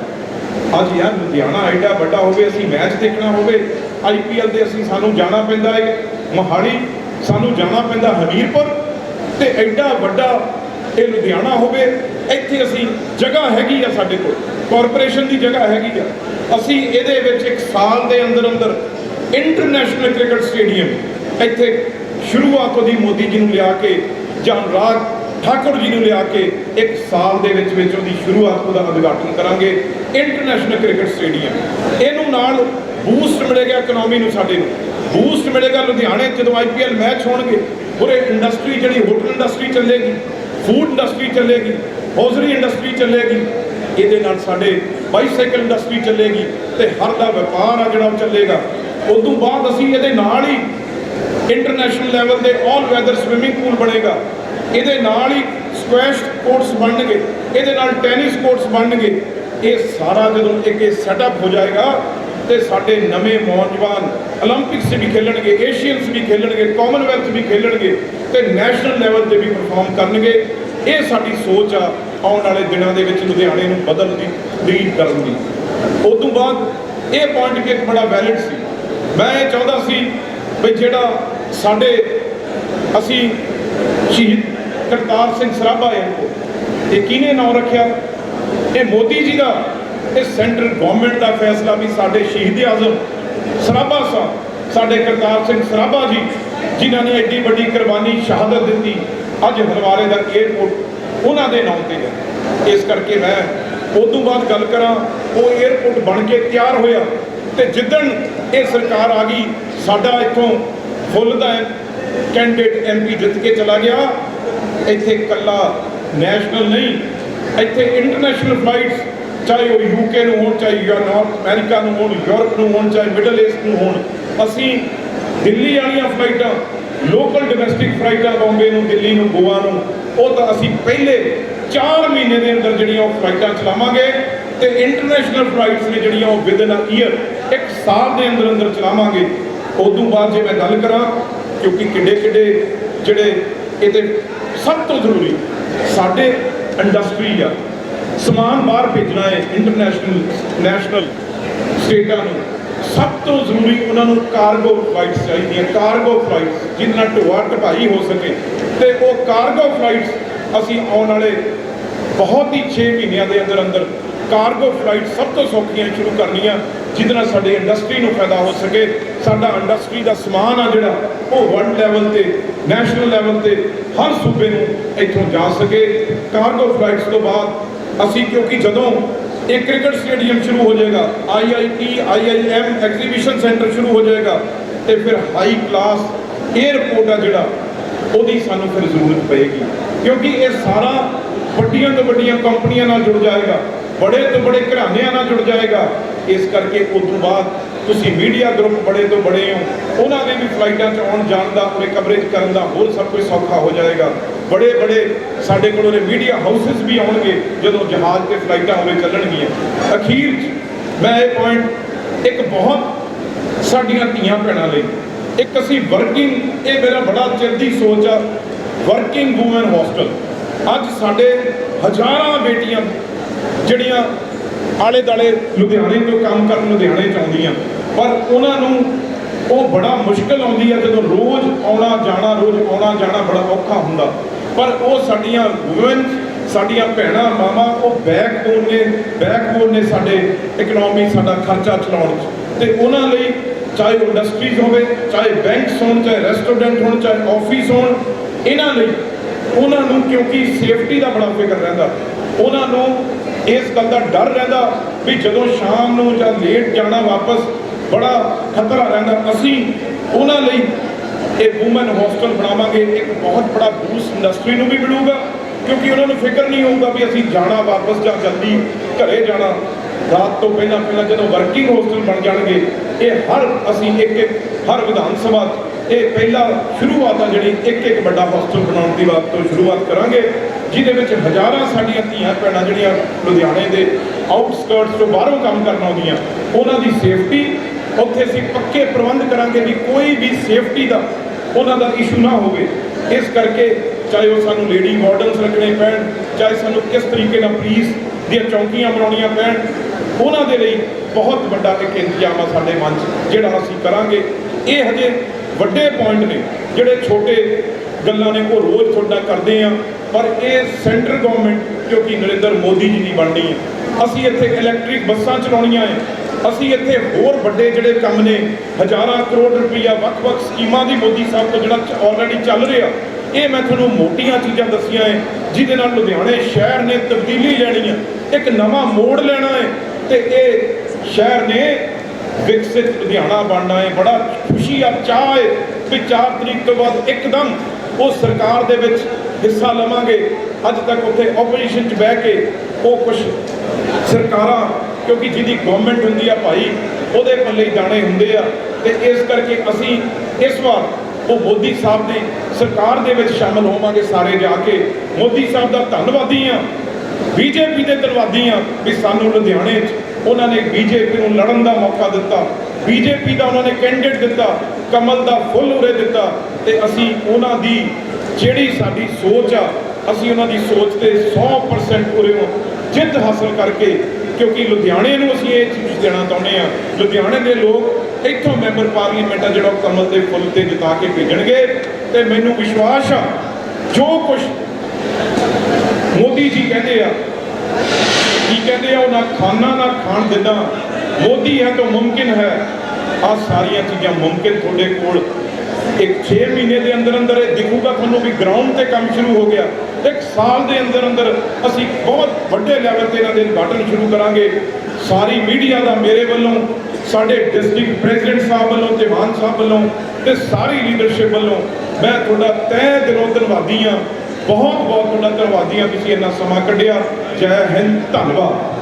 ਅੱਜ ਯਾਰ ਲੁਧਿਆਣਾ ਐਡਾ ਵੱਡਾ ਹੋਵੇ, ਅਸੀਂ ਮੈਚ ਦੇਖਣਾ ਹੋਵੇ ਆਈਪੀਐਲ ਦੇ ਅਸੀਂ ਸਾਨੂੰ ਜਾਣਾ ਪੈਂਦਾ ਹੈ। ਮੋਹਾਲੀ ਸਾਨੂੰ ਜਾਣਾ ਪੈਂਦਾ ਹਮੀਰਪੁਰ ਤੇ ਐਡਾ ਵੱਡਾ ਇਹ ਲੁਧਿਆਣਾ ਹੋਵੇ, ਇੱਥੇ ਅਸੀਂ ਜਗ੍ਹਾ ਹੈਗੀ ਆ ਸਾਡੇ ਕੋਲ ਕਾਰਪੋਰੇਸ਼ਨ ਦੀ ਜਗ੍ਹਾ ਹੈਗੀ ਆ। ਅਸੀਂ ਇਹਦੇ ਵਿੱਚ ਇੱਕ ਸਾਲ ਦੇ ਅੰਦਰ ਅੰਦਰ ਇੰਟਰਨੈਸ਼ਨਲ ਕ੍ਰਿਕਟ ਸਟੇਡੀਅਮ ਇੱਥੇ ਸ਼ੁਰੂਆਤ ਦੀ ਮੋਦੀ ਜੀ ਨੂੰ ਲਿਆ ਕੇ ਜਾਂ ਰਾਜ ਠਾਕੁਰ ਜੀ ਨੂੰ ਲਿਆ ਕੇ ਇੱਕ ਸਾਲ ਦੇ ਵਿੱਚ ਵਿੱਚ ਉਹਦੀ ਸ਼ੁਰੂਆਤ ਉਹਦਾ ਉਦਘਾਟਨ ਕਰਾਂਗੇ ਇੰਟਰਨੈਸ਼ਨਲ ਕ੍ਰਿਕਟ ਸਟੇਡੀਅਮ ਇਹਨੂੰ ਨਾਲ ਬੂਸਟ ਮਿਲੇਗਾ ਇਕਨੋਮੀ ਨੂੰ ਸਾਡੇ ਨੂੰ। ਬੂਸਟ ਮਿਲੇਗਾ ਲੁਧਿਆਣੇ 'ਚ ਜਦੋਂ ਆਈਪੀਐਲ ਮੈਚ ਹੋਣਗੇ, ਪੂਰੇ ਇੰਡਸਟਰੀ ਜਿਹੜੀ ਹੋਟਲ ਇੰਡਸਟਰੀ ਚੱਲੇਗੀ ਫੂਡ ਇੰਡਸਟਰੀ ਚੱਲੇਗੀ ਹੌਜ਼ਰੀ ਇੰਡਸਟਰੀ ਚੱਲੇਗੀ, ਇਹਦੇ ਨਾਲ ਸਾਡੇ ਬਾਈਸਾਈਕਲ ਇੰਡਸਟਰੀ ਚੱਲੇਗੀ ਤੇ ਹਰ ਦਾ ਵਪਾਰ ਆ ਜਿਹੜਾ ਉਹ ਚੱਲੇਗਾ। ਉਸ ਤੋਂ ਬਾਅਦ ਅਸੀਂ ਇਹਦੇ ਨਾਲ ਹੀ ਇੰਟਰਨੈਸ਼ਨਲ ਲੈਵਲ ਦੇ ਆਲ ਵੈਦਰ ਸਵਿਮਿੰਗ ਪੂਲ ਬਣੇਗਾ। ਇਹਦੇ ਨਾਲ ਹੀ ਸਕੁਐਸ਼ ਕੋਰਟਸ ਬਣਨਗੇ, ਇਹਦੇ ਨਾਲ ਟੈਨਿਸ ਕੋਰਟਸ ਬਣਨਗੇ। ਇਹ ਸਾਰਾ ਜਦੋਂ ਇੱਕ ਇਹ ਸੈਟਅਪ ਹੋ ਜਾਏਗਾ ਤੇ ਸਾਡੇ ਨਵੇਂ ਨੌਜਵਾਨ 올림픽ਸ ਵੀ ਖੇਲਣਗੇ ਏਸ਼ੀਅਨਸ ਵੀ ਖੇਲਣਗੇ ਕਾਮਨਵੈਲਥ ਵੀ ਖੇਲਣਗੇ ਤੇ ਨੈਸ਼ਨਲ ਲੈਵਲ ਤੇ ਵੀ ਪਰਫਾਰਮ ਕਰਨਗੇ। ਇਹ ਸਾਡੀ ਸੋਚ ਆ ਆਉਣ ਵਾਲੇ ਦਿਨਾਂ ਦੇ ਵਿੱਚ ਲੁਧਿਆਣੇ ਨੂੰ ਬਦਲਣ ਦੀ ਲੀਡ ਕਰਨ ਦੀ ਉਸ ਤੋਂ ਬਾਅਦ ਇਹ ਪੁਆਇੰਟ ਵੀ ਬੜਾ ਵੈਲਿਡ ਸੀ। ਮੈਂ ਇਹ ਚਾਹੁੰਦਾ ਸੀ ਵੀ ਜਿਹੜਾ ਸਾਡੇ ਅਸੀਂ ਸ਼ਹੀਦ ਕਰਤਾਰ ਸਿੰਘ ਸਰਾਭਾ ਏਅਰਪੋਰਟ ਇਹ ਕਿਹਨੇ ਨਾਮ ਰੱਖਿਆ? ਇਹ ਮੋਦੀ ਜੀ ਦਾ ਇਹ ਸੈਂਟਰ ਗਵਰਨਮੈਂਟ ਦਾ ਫੈਸਲਾ ਵੀ ਸਾਡੇ ਸ਼ਹੀਦ ਆਜ਼ਮ ਸਰਾਭਾ ਸਾਹਿਬ, ਸਾਡੇ ਕਰਤਾਰ ਸਿੰਘ ਸਰਾਭਾ ਜੀ, ਜਿਨ੍ਹਾਂ ਨੇ ਐਡੀ ਵੱਡੀ ਕੁਰਬਾਨੀ ਸ਼ਹਾਦਤ ਦਿੱਤੀ ਅੱਜ ਹਲਵਾਰੇ ਦਾ ਏਅਰਪੋਰਟ ਉਹਨਾਂ ਦੇ ਨਾਮ ਤੇ ਹੈ। ਇਸ ਕਰਕੇ ਮੈਂ ਉਸ ਤੋਂ ਬਾਅਦ ਗੱਲ ਕਰਾਂ, ਉਹ ਏਅਰਪੋਰਟ ਬਣ ਕੇ ਤਿਆਰ ਹੋਇਆ ਤੇ ਜਿੱਦਣ ਇਹ ਸਰਕਾਰ ਆ ਗਈ, ਸਾਡਾ ਇੱਥੋਂ ਫੁੱਲ ਦਾ ਕੈਂਡੀਡੇਟ ਐਮਪੀ ਜਿੱਤ ਕੇ ਚਲਾ ਗਿਆ। ਇੱਥੇ ਕੱਲਾ ਨੈਸ਼ਨਲ ਨਹੀਂ, ਇੱਥੇ ਇੰਟਰਨੈਸ਼ਨਲ ਫਲਾਈਟਸ ਚਾਹੇ ਉਹ ਯੂਕੇ ਨੂੰ ਹੋਣ, ਚਾਹੇ ਯਾ ਨਾਰਥ ਅਮਰੀਕਾ ਨੂੰ ਹੋਣ ਯੂਰਪ ਨੂੰ ਹੋਣ, ਚਾਹੇ ਮਿਡਲ ਈਸਟ ਨੂੰ ਹੋਣ, ਅਸੀਂ ਦਿੱਲੀ ਵਾਲੀਆਂ ਫਲਾਈਟਾਂ ਲੋਕਲ ਡੋਮੈਸਟਿਕ ਫਲਾਈਟਾਂ ਬੰਬੇ ਨੂੰ ਦਿੱਲੀ ਨੂੰ, ਗੋਆ ਨੂੰ, ਉਹ ਤਾਂ ਅਸੀਂ ਪਹਿਲੇ 4 ਮਹੀਨੇ ਦੇ ਅੰਦਰ ਜਿਹੜੀਆਂ ਉਹ ਫਲਾਈਟਾਂ ਚਲਾਵਾਂਗੇ ਤੇ ਇੰਟਰਨੈਸ਼ਨਲ ਫਲਾਈਟਸ ਨੇ ਜਿਹੜੀਆਂ ਉਹ ਵਿਦਨ ਅ ਈਅਰ ਇੱਕ ਸਾਲ ਦੇ ਅੰਦਰ ਅੰਦਰ ਚਲਾਵਾਂਗੇ। ਉਦੋਂ ਬਾਅਦ ਜੇ ਮੈਂ ਗੱਲ ਕਰਾਂ ਕਿਉਂਕਿ ਕਿੱਡੇ ਕਿੱਡੇ ਜਿਹੜੇ ਇਹਦੇ ਸਭ ਤੋਂ ਜ਼ਰੂਰੀ ਸਾਡੇ ਇੰਡਸਟਰੀ ਆ, ਸਮਾਨ ਬਾਹਰ ਭੇਜਣਾ ਹੈ ਇੰਟਰਨੈਸ਼ਨਲ ਨੈਸ਼ਨਲ ਸਟੇਟਾਂ ਨੂੰ। ਸਭ ਤੋਂ ਜ਼ਰੂਰੀ ਉਹਨਾਂ ਨੂੰ ਕਾਰਗੋ ਫਲਾਈਟਸ ਚਾਹੀਦੀਆਂ ਕਾਰਗੋ ਫਲਾਈਟਸ ਜਿਹਦੇ ਨਾਲ ਢੋਆ ਢਪਾਈ ਹੋ ਸਕੇ। ਤੇ ਉਹ ਕਾਰਗੋ ਫਲਾਈਟਸ ਅਸੀਂ ਆਉਣ ਵਾਲੇ ਬਹੁਤ ਹੀ 6 ਮਹੀਨਿਆਂ ਦੇ ਅੰਦਰ ਅੰਦਰ ਕਾਰਗੋ ਫਲਾਈਟ ਸਭ ਤੋਂ ਸੌਖੀਆਂ ਸ਼ੁਰੂ ਕਰਨੀਆਂ, ਜਿਹਦੇ ਨਾਲ ਸਾਡੇ ਇੰਡਸਟਰੀ ਨੂੰ ਫਾਇਦਾ ਹੋ ਸਕੇ। ਸਾਡਾ ਇੰਡਸਟਰੀ ਦਾ ਸਮਾਨ ਆ ਜਿਹੜਾ, ਉਹ ਵਰਲਡ ਲੈਵਲ ਤੇ ਨੈਸ਼ਨਲ ਲੈਵਲ ਤੇ ਹਰ ਸੂਬੇ ਨੂੰ ਇੱਥੋਂ ਜਾ ਸਕੇ। ਕਾਰਗੋ ਫਲਾਈਟਸ ਤੋਂ ਬਾਅਦ ਅਸੀਂ, ਕਿਉਂਕਿ ਜਦੋਂ ਇਹ ਕ੍ਰਿਕਟ ਸਟੇਡੀਅਮ ਸ਼ੁਰੂ ਹੋ ਜਾਏਗਾ ਆਈਆਈਟੀ ਆਈਆਈਐਮ ਐਗਜ਼ੀਬਿਸ਼ਨ ਸੈਂਟਰ ਸ਼ੁਰੂ ਹੋ ਜਾਏਗਾ, ਤੇ ਫਿਰ ਹਾਈ ਕਲਾਸ 에ਅਰਪੋਰਟ ਆ ਜਿਹੜਾ, ਉਹਦੀ ਸਾਨੂੰ ਫਿਰ ਜ਼ਰੂਰਤ ਪਏਗੀ। ਕਿਉਂਕਿ ਇਹ ਸਾਰਾ ਵੱਡੀਆਂ ਤੋਂ ਵੱਡੀਆਂ ਕੰਪਨੀਆਂ ਨਾਲ ਜੁੜ ਜਾਏਗਾ। ਬੜੇ ਤੋਂ ਬੜੇ ਘਰਾਣਿਆਂ ਨਾਲ ਜੁੜ ਜਾਏਗਾ। ਇਸ ਕਰਕੇ ਉਸ ਤੋਂ ਬਾਅਦ ਤੁਸੀਂ ਮੀਡੀਆ ਗਰੁੱਪ ਬੜੇ ਤੋਂ ਬੜੇ ਹੋ। ਉਹਨਾਂ ਦੇ ਵੀ ਫਲਾਈਟਾਂ 'ਚ ਆਉਣ ਜਾਣ ਦਾ ਉਹਨੇ ਕਵਰੇਜ ਕਰਨ ਦਾ ਹੋਰ ਸਭ ਕੁਝ ਸੌਖਾ ਹੋ ਜਾਏਗਾ। ਬੜੇ ਬੜੇ ਸਾਡੇ ਕੋਲ ਉਹਨੇ ਮੀਡੀਆ ਹਾਊਸਸ ਵੀ ਆਉਣਗੇ, ਜਦੋਂ ਜਹਾਜ਼ ਤੇ ਫਲਾਈਟਾਂ ਹੋਵੇ ਚੱਲਣਗੀਆਂ। ਅਖੀਰ 'ਚ ਮੈਂ ਇਹ ਪੁਆਇੰਟ ਇੱਕ ਬਹੁਤ ਸਾਡੀਆਂ ਧੀਆਂ ਭੈਣਾਂ ਲਈ, ਇੱਕ ਅਸੀਂ ਵਰਕਿੰਗ ਇਹ ਮੇਰਾ ਬੜਾ ਚਿਰ ਦੀ ਸੋਚ ਆ ਵਰਕਿੰਗ ਔਮਨ ਹੋਸਟਲ ਅੱਜ ਸਾਡੇ ਹਜ਼ਾਰਾਂ ਬੇਟੀਆਂ ਜਿਹੜੀਆਂ ਆਲੇ ਦਾਲੇ ਲੁਧਿਆਣੇ ਤੋਂ ਕੰਮ ਕਰਨ ਲੁਧਿਆਣੇ ਚ ਆਉਂਦੀਆਂ। ਪਰ ਉਹਨਾਂ ਨੂੰ ਉਹ ਬੜਾ ਮੁਸ਼ਕਲ ਆਉਂਦੀ ਹੈ ਜਦੋਂ ਰੋਜ਼ ਆਉਣਾ, ਜਾਣਾ, ਰੋਜ਼ ਆਉਣਾ, ਜਾਣਾ ਬੜਾ ਔਖਾ ਹੁੰਦਾ। ਪਰ ਉਹ ਸਾਡੀਆਂ ਵੂਮਨ ਸਾਡੀਆਂ ਭੈਣਾਂ, ਮਾਵਾਂ, ਉਹ ਬੈਕਬੋਨ ਨੇ ਬੈਕਬੋਨ ਨੇ ਸਾਡੇ ਇਕਨੋਮੀ ਸਾਡਾ ਖਰਚਾ ਚਲਾਉਣ 'ਚ। ਤੇ ਉਹਨਾਂ ਲਈ ਚਾਹੇ ਉਹ ਇੰਡਸਟਰੀਜ਼ ਹੋਵੇ, ਚਾਹੇ ਬੈਂਕਸ ਹੋਣ, ਚਾਹੇ ਰੈਸਟੋਰੈਂਟ ਹੋਣ, ਚਾਹੇ ਆਫਿਸ ਹੋਣ, ਇਹਨਾਂ ਲਈ ਉਹਨਾਂ ਨੂੰ ਕਿਉਂਕਿ ਸੇਫਟੀ ਦਾ ਬੜਾ ਫਿਕਰ ਰਹਿੰਦਾ। ਉਹਨਾਂ ਨੂੰ ਇਸ ਗੱਲ ਦਾ ਡਰ ਰਹਿੰਦਾ ਵੀ ਜਦੋਂ ਸ਼ਾਮ ਨੂੰ ਜਾਂ ਲੇਟ ਜਾਣਾ ਵਾਪਸ ਬੜਾ ਖਤਰਾ ਰਹਿੰਦਾ। ਅਸੀਂ ਉਹਨਾਂ ਲਈ ਇਹ ਔਮਨ ਹੋਸਟਲ ਬਣਾਵਾਂਗੇ। ਇੱਕ ਬਹੁਤ ਬੜਾ ਬੂਸਟ ਇੰਡਸਟਰੀ ਨੂੰ ਵੀ ਮਿਲੂਗਾ, ਕਿਉਂਕਿ ਉਹਨਾਂ ਨੂੰ ਫਿਕਰ ਨਹੀਂ ਹੋਊਗਾ ਵੀ ਅਸੀਂ ਜਾਣਾ ਵਾਪਸ ਜਾਂ ਜਲਦੀ ਘਰੇ ਜਾਣਾ। ਰਾਤ ਤੋਂ ਪਹਿਲਾਂ ਪਹਿਲਾਂ ਜਦੋਂ ਵਰਕਿੰਗ ਹੋਸਟਲ ਬਣ ਜਾਣਗੇ, ਇਹ ਹਰ ਅਸੀਂ ਇੱਕ ਇੱਕ, ਹਰ ਵਿਧਾਨ ਸਭਾ 'ਚ ਇਹ ਪਹਿਲਾ ਸ਼ੁਰੂਆਤ ਆ ਜਿਹੜੀ ਇੱਕ ਇੱਕ ਵੱਡਾ ਹੋਸਟਲ ਬਣਾਉਣ ਦੀ ਬਾਤ ਤੋਂ ਸ਼ੁਰੂਆਤ ਕਰਾਂਗੇ। ਜਿਹਦੇ ਵਿੱਚ ਹਜ਼ਾਰਾਂ ਸਾਡੀਆਂ ਧੀਆਂ ਭੈਣਾਂ ਜਿਹੜੀਆਂ ਲੁਧਿਆਣੇ ਦੇ ਆਊਟਸਕਰਟਸ ਤੋਂ ਬਾਹਰੋਂ ਕੰਮ ਕਰਨ ਆਉਂਦੀਆਂ, ਉਹਨਾਂ ਦੀ ਸੇਫਟੀ ਉੱਥੇ ਅਸੀਂ ਪੱਕੇ ਪ੍ਰਬੰਧ ਕਰਾਂਗੇ ਵੀ ਕੋਈ ਵੀ ਸੇਫਟੀ ਦਾ ਉਹਨਾਂ ਦਾ ਇਸ਼ੂ ਨਾ ਹੋਵੇ। ਇਸ ਕਰਕੇ ਚਾਹੇ ਉਹ ਸਾਨੂੰ ਲੇਡੀ ਵਾਰਡਨਸ ਰੱਖਣੇ ਪੈਣ, ਚਾਹੇ ਸਾਨੂੰ ਕਿਸ ਤਰੀਕੇ ਨਾਲ ਪੁਲਿਸ ਦੀਆਂ ਚੌਕੀਆਂ ਬਣਾਉਣੀਆਂ ਪੈਣ, ਉਹਨਾਂ ਦੇ ਲਈ ਬਹੁਤ ਵੱਡਾ ਇੱਕ ਇੰਤਜ਼ਾਮ ਆ ਸਾਡੇ ਮਨ 'ਚ, ਜਿਹੜਾ ਅਸੀਂ ਕਰਾਂਗੇ। ਇਹ ਹਜੇ ਵੱਡੇ ਪੁਆਇੰਟ ਨੇ, ਜਿਹੜੇ ਛੋਟੇ ਗੱਲਾਂ ਨੇ ਉਹ ਰੋਜ਼ ਤੁਹਾਡਾ ਕਰਦੇ ਆ, ਪਰ ਇਹ ਸੈਂਟਰ ਗਵਰਨਮੈਂਟ ਕਿਉਂਕਿ ਨਰਿੰਦਰ ਮੋਦੀ ਜੀ ਦੀ ਬਣਨੀ ਹੈ। ਅਸੀਂ ਇੱਥੇ ਇਲੈਕਟ੍ਰਿਕ ਬੱਸਾਂ ਚਲਾਉਣੀਆਂ ਹੈ। ਅਸੀਂ ਇੱਥੇ ਹੋਰ ਵੱਡੇ ਜਿਹੜੇ ਕੰਮ ਨੇ, ਹਜ਼ਾਰਾਂ ਕਰੋੜ ਰੁਪਈਆ ਵੱਖ-ਵੱਖ ਸਕੀਮਾਂ ਦੀ ਮੋਦੀ ਸਾਹਿਬ ਤੋਂ ਜਿਹੜਾ ਆਲਰੇਡੀ ਚੱਲ ਰਿਹਾ, ਇਹ ਮੈਂ ਤੁਹਾਨੂੰ ਮੋਟੀਆਂ ਚੀਜ਼ਾਂ ਦੱਸੀਆਂ ਹੈ, ਜਿਹਦੇ ਨਾਲ ਲੁਧਿਆਣੇ ਸ਼ਹਿਰ ਨੇ ਤਬਦੀਲੀ ਲੈਣੀ ਹੈ। ਇੱਕ ਨਵਾਂ ਮੋੜ ਲੈਣਾ ਹੈ ਤੇ ਇਹ ਸ਼ਹਿਰ ਨੇ ਵਿਕਸਿਤ ਲੁਧਿਆਣਾ ਬਣਨਾ ਹੈ। ਬੜਾ ਖੁਸ਼ੀ ਆ ਚਾਹ ਹੈ ਵੀ 4 ਤਰੀਕ ਤੋਂ ਬਾਅਦ ਇੱਕਦਮ ਉਹ ਸਰਕਾਰ ਦੇ ਵਿੱਚ ਹਿੱਸਾ ਲਵਾਂਗੇ। ਅੱਜ ਤੱਕ ਉੱਥੇ ਆਪੋਜੀਸ਼ਨ 'ਚ ਬਹਿ ਕੇ ਉਹ ਕੁਝ ਸਰਕਾਰਾਂ, ਕਿਉਂਕਿ ਜਿਹਦੀ ਗਵਰਨਮੈਂਟ ਹੁੰਦੀ ਆ ਭਾਈ, ਉਹਦੇ ਪੱਲੇ ਹੀ ਦਾਣੇ ਹੁੰਦੇ ਆ। ਤੇ ਇਸ ਕਰਕੇ ਅਸੀਂ ਇਸ ਵਾਰ ਉਹ ਮੋਦੀ ਸਾਹਿਬ ਦੀ ਸਰਕਾਰ ਦੇ ਵਿੱਚ ਸ਼ਾਮਲ ਹੋਵਾਂਗੇ ਸਾਰੇ ਜਾ ਕੇ। ਮੋਦੀ ਸਾਹਿਬ ਦਾ ਧੰਨਵਾਦੀ ਆ। ਬੀਜੇਪੀ ਦੇ ਧੰਨਵਾਦੀ ਆ ਵੀ ਸਾਨੂੰ ਲੁਧਿਆਣੇ 'ਚ ਉਹਨਾਂ ਨੇ ਬੀਜੇਪੀ ਨੂੰ ਲੜਨ ਦਾ ਮੌਕਾ ਦਿੱਤਾ। ਬੀਜੇਪੀ ਦਾ ਉਹਨਾਂ ਨੇ ਕੈਂਡੀਡੇਟ ਦਿੱਤਾ। ਕਮਲ ਦਾ ਫੁੱਲ ਉਰੇ ਦਿੱਤਾ ਤੇ ਅਸੀਂ ਉਹਨਾਂ ਦੀ ਜਿਹੜੀ ਸਾਡੀ ਸੋਚ ਆ, ਅਸੀਂ ਉਹਨਾਂ ਦੀ ਸੋਚ ਤੇ 100% ਉਰੇ ਜਿੱਤ ਹਾਸਲ ਕਰਕੇ, ਕਿਉਂਕਿ ਲੁਧਿਆਣੇ ਨੂੰ ਅਸੀਂ ਇਹ ਚੀਜ਼ ਦੇਣਾ ਚਾਹੁੰਦੇ ਆ। ਲੁਧਿਆਣੇ ਦੇ ਲੋਕ ਇੱਥੋਂ ਮੈਂਬਰ ਪਾਰਲੀਮੈਂਟ ਆ ਜਿਹੜਾ ਉਹ ਕਮਲ ਦੇ ਫੁੱਲ ਤੇ ਜਿਤਾ ਕੇ ਭੇਜਣਗੇ ਤੇ ਮੈਨੂੰ ਵਿਸ਼ਵਾਸ ਆ, ਜੋ ਕੁਝ ਮੋਦੀ ਜੀ ਕਹਿੰਦੇ ਆ, ਕੀ ਕਹਿੰਦੇ ਆ, ਉਹ ਨਾ ਖਾਣਾ ਨਾ ਖਾਣ ਦਿੰਦਾ। ਮੋਦੀ ਹੈ ਤਾਂ ਮੁਮਕਿਨ ਹੈ। ਆ ਸਾਰੀਆਂ ਚੀਜ਼ਾਂ ਮੁਮਕਿਨ ਤੁਹਾਡੇ ਕੋਲ। ਇੱਕ 6 ਮਹੀਨੇ ਦੇ ਅੰਦਰ ਅੰਦਰ ਇਹ ਦਿਖੂਗਾ ਤੁਹਾਨੂੰ ਵੀ ਗਰਾਊਂਡ ਤੇ ਕੰਮ ਸ਼ੁਰੂ ਹੋ ਗਿਆ। ਇੱਕ ਸਾਲ ਦੇ ਅੰਦਰ ਅੰਦਰ ਅਸੀਂ ਬਹੁਤ ਵੱਡੇ ਲੈਵਲ ਤੇ ਇਹਨਾਂ ਦੇ ਉਦਘਾਟਨ ਸ਼ੁਰੂ ਕਰਾਂਗੇ। ਸਾਰੀ ਮੀਡੀਆ ਦਾ ਮੇਰੇ ਵੱਲੋਂ, ਸਾਡੇ ਡਿਸਟ੍ਰਿਕਟ ਪ੍ਰੈਜ਼ੀਡੈਂਟ ਸਾਹਿਬ ਵੱਲੋਂ ਤੇ ਮਾਨ ਸਾਹਿਬ ਵੱਲੋਂ ਤੇ ਸਾਰੀ ਲੀਡਰਸ਼ਿਪ ਵੱਲੋਂ ਮੈਂ ਤੁਹਾਡਾ ਤਹਿ ਦਿਲੋਂ ਧੰਨਵਾਦੀ ਹਾਂ। ਬਹੁਤ ਬਹੁਤ ਤੁਹਾਡਾ ਧੰਨਵਾਦੀ ਹਾਂ ਤੁਸੀਂ ਇੰਨਾ ਸਮਾਂ ਕੱਢਿਆ। ਜੈ ਹਿੰਦ, ਧੰਨਵਾਦ।